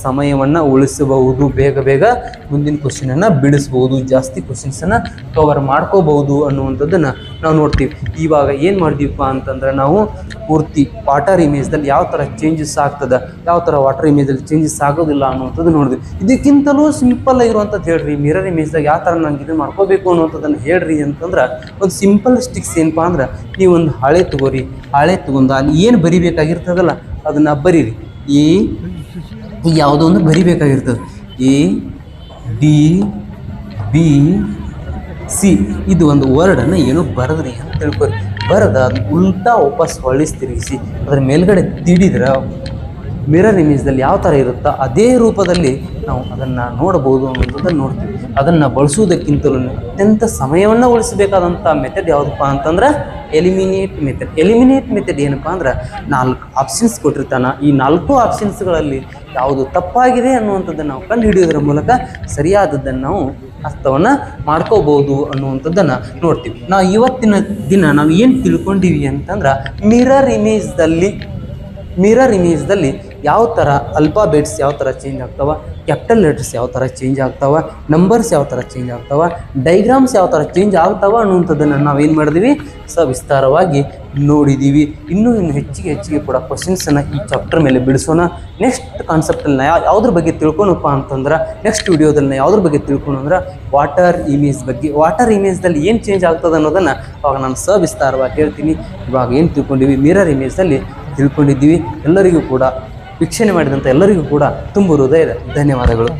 ಸಮಯವನ್ನು ಉಳಿಸಬಹುದು. ಬೇಗ ಬೇಗ ಮುಂದಿನ ಕ್ವಶನನ್ನು ಬಿಡಿಸ್ಬೋದು ಜಾಸ್ತಿ ಕ್ವಶನ್ಸನ್ನು ಕವರ್ ಮಾಡ್ಕೋಬಹುದು ಅನ್ನುವಂಥದ್ದನ್ನು ನಾವು ನೋಡ್ತೀವಿ. ಇವಾಗ ಏನು ಮಾಡಿದೀವಪ್ಪ ಅಂತಂದ್ರೆ ನಾವು ಪೂರ್ತಿ ವಾಟರ್ ಇಮೇಜ್ದಲ್ಲಿ ಯಾವ ಥರ ಚೇಂಜಸ್ ಆಗ್ತದೆ, ಯಾವ ಥರ ವಾಟರ್ ಇಮೇಜಲ್ಲಿ ಚೇಂಜಸ್ ಆಗೋದಿಲ್ಲ ಅನ್ನುವಂಥದ್ದು ನೋಡಿದ್ವಿ. ಇದಕ್ಕಿಂತಲೂ ಸಿಂಪಲ್ ಆಗಿರುವಂಥದ್ದು ಹೇಳ್ರಿ. ಮಿರರ್ ಇಮೇಜ್ದಾಗ ಯಾವ ಥರ ನಂಗೆ ಇದನ್ನು ಮಾಡ್ಕೋಬೇಕು ಅನ್ನುವಂಥದ್ದನ್ನು ಹೇಳ್ರಿ ಅಂತಂದ್ರೆ ಒಂದು ಸಿಂಪಲ್ ಸ್ಟಿಕ್ಸ್ ಏನಪ್ಪ ಅಂದ್ರೆ ನೀವು ಒಂದು ಹಾಳೆ ತಗೋರಿ. ಹಾಳೆ ತಗೊಂಡು ಅಲ್ಲಿ ಏನು ಬರಿಬೇಕಾಗಿರ್ತದಲ್ಲ ಅದನ್ನು ಬರೀರಿ. ಈಗ ಯಾವುದೋ ಒಂದು ಬರಿಬೇಕಾಗಿರ್ತದೆ. A, D, B, C. ಇದು ಒಂದು ವರ್ಡನ್ನು ಏನೋ ಬರೆದ್ರಿ ಅಂತ ತಿಳ್ಕೊರಿ. ಬರೆದ ಅದು ಉಲ್ಟಾ ವಾಪಸ್ ಹೊಳಿಸಿ ತಿರುಗಿಸಿ ಅದ್ರ ಮೇಲ್ಗಡೆ ತಿಡಿದ್ರೆ ಮಿರರ್ ಇಮೇಜ್ದಲ್ಲಿ ಯಾವ ಥರ ಇರುತ್ತೋ ಅದೇ ರೂಪದಲ್ಲಿ ನಾವು ಅದನ್ನು ನೋಡಬಹುದು ಅನ್ನೋದನ್ನು ನೋಡ್ತೀವಿ. ಅದನ್ನು ಬಳಸುವುದಕ್ಕಿಂತಲೂ ಅತ್ಯಂತ ಸಮಯವನ್ನು ಉಳಿಸಬೇಕಾದಂಥ ಮೆಥಡ್ ಯಾವುದಪ್ಪ ಅಂತಂದ್ರೆ ಎಲಿಮಿನೇಟ್ ಮೆಥಡ್ ಎಲಿಮಿನೇಟ್ ಮೆಥಡ್ ಏನಪ್ಪ ಅಂದ್ರೆ ನಾಲ್ಕು ಆಪ್ಷನ್ಸ್ ಕೊಟ್ಟಿರ್ತಾನೆ. ಈ ನಾಲ್ಕು ಆಪ್ಷನ್ಸ್ಗಳಲ್ಲಿ ಯಾವುದು ತಪ್ಪಾಗಿದೆ ಅನ್ನುವಂಥದ್ದನ್ನು ನಾವು ಕಂಡು ಹಿಡಿಯೋದ್ರ ಮೂಲಕ ಸರಿಯಾದದ್ದನ್ನು ನಾವು ಅರ್ಥವನ್ನು ಮಾಡ್ಕೋಬಹುದು ಅನ್ನುವಂಥದ್ದನ್ನು ನೋಡ್ತೀವಿ. ನಾವು ಇವತ್ತಿನ ದಿನ ನಾವು ಏನು ತಿಳ್ಕೊಂಡಿವಿ ಅಂತಂದ್ರೆ ಮಿರರ್ ಇಮೇಜ್ದಲ್ಲಿ ಮಿರರ್ ಇಮೇಜ್ದಲ್ಲಿ ಯಾವ ಥರ ಅಲ್ಫಾಬೆಟ್ಸ್ ಯಾವ ಥರ ಚೇಂಜ್ ಆಗ್ತಾವೆ ಕ್ಯಾಪಿಟಲ್ ಲೆಟರ್ಸ್ ಯಾವ ಥರ ಚೇಂಜ್ ಆಗ್ತಾವೆ ನಂಬರ್ಸ್ ಯಾವ ಥರ ಚೇಂಜ್ ಆಗ್ತಾವೆ ಡೈಗ್ರಾಮ್ಸ್ ಯಾವ ಥರ ಚೇಂಜ್ ಆಗ್ತಾವೆ ಅನ್ನುವಂಥದ್ದನ್ನು ನಾವೇನು ಮಾಡಿದ್ವಿ? ವಿಸ್ತಾರವಾಗಿ ನೋಡಿದ್ದೀವಿ ಇನ್ನೂ ಇನ್ನು ಹೆಚ್ಚಿಗೆ ಹೆಚ್ಚಿಗೆ ಕೂಡ ಕ್ವಶನ್ಸನ್ನು ಈ ಚಾಪ್ಟರ್ ಮೇಲೆ ಬಿಡಿಸೋಣ. ನೆಕ್ಸ್ಟ್ ಕಾನ್ಸೆಪ್ಟಲ್ಲಿ ಯಾವ ಯಾವುದ್ರ ಬಗ್ಗೆ ತಿಳ್ಕೊಳಪ್ಪ ಅಂತಂದ್ರೆ ನೆಕ್ಸ್ಟ್ ವಿಡಿಯೋದಲ್ಲಿ ಯಾವುದ್ರ ಬಗ್ಗೆ ತಿಳ್ಕೊಂಡು ಅಂದ್ರೆ ವಾಟರ್ ಇಮೇಜ್ ಬಗ್ಗೆ. ವಾಟರ್ ಇಮೇಜ್ದಲ್ಲಿ ಏನು ಚೇಂಜ್ ಆಗ್ತದೆ ಅನ್ನೋದನ್ನು ಅವಾಗ ನಾನು ಸವಿಸ್ತಾರವಾಗಿ ಹೇಳ್ತೀನಿ. ಇವಾಗ ಏನು ತಿಳ್ಕೊಂಡಿವಿ? ಮಿರರ್ ಇಮೇಜ್ದಲ್ಲಿ ತಿಳ್ಕೊಂಡಿದ್ದೀವಿ. ಎಲ್ಲರಿಗೂ ಕೂಡ ವೀಕ್ಷಣೆ ಮಾಡಿದಂಥ ಎಲ್ಲರಿಗೂ ಕೂಡ ತುಂಬ ಹೃದಯದ ಧನ್ಯವಾದಗಳು.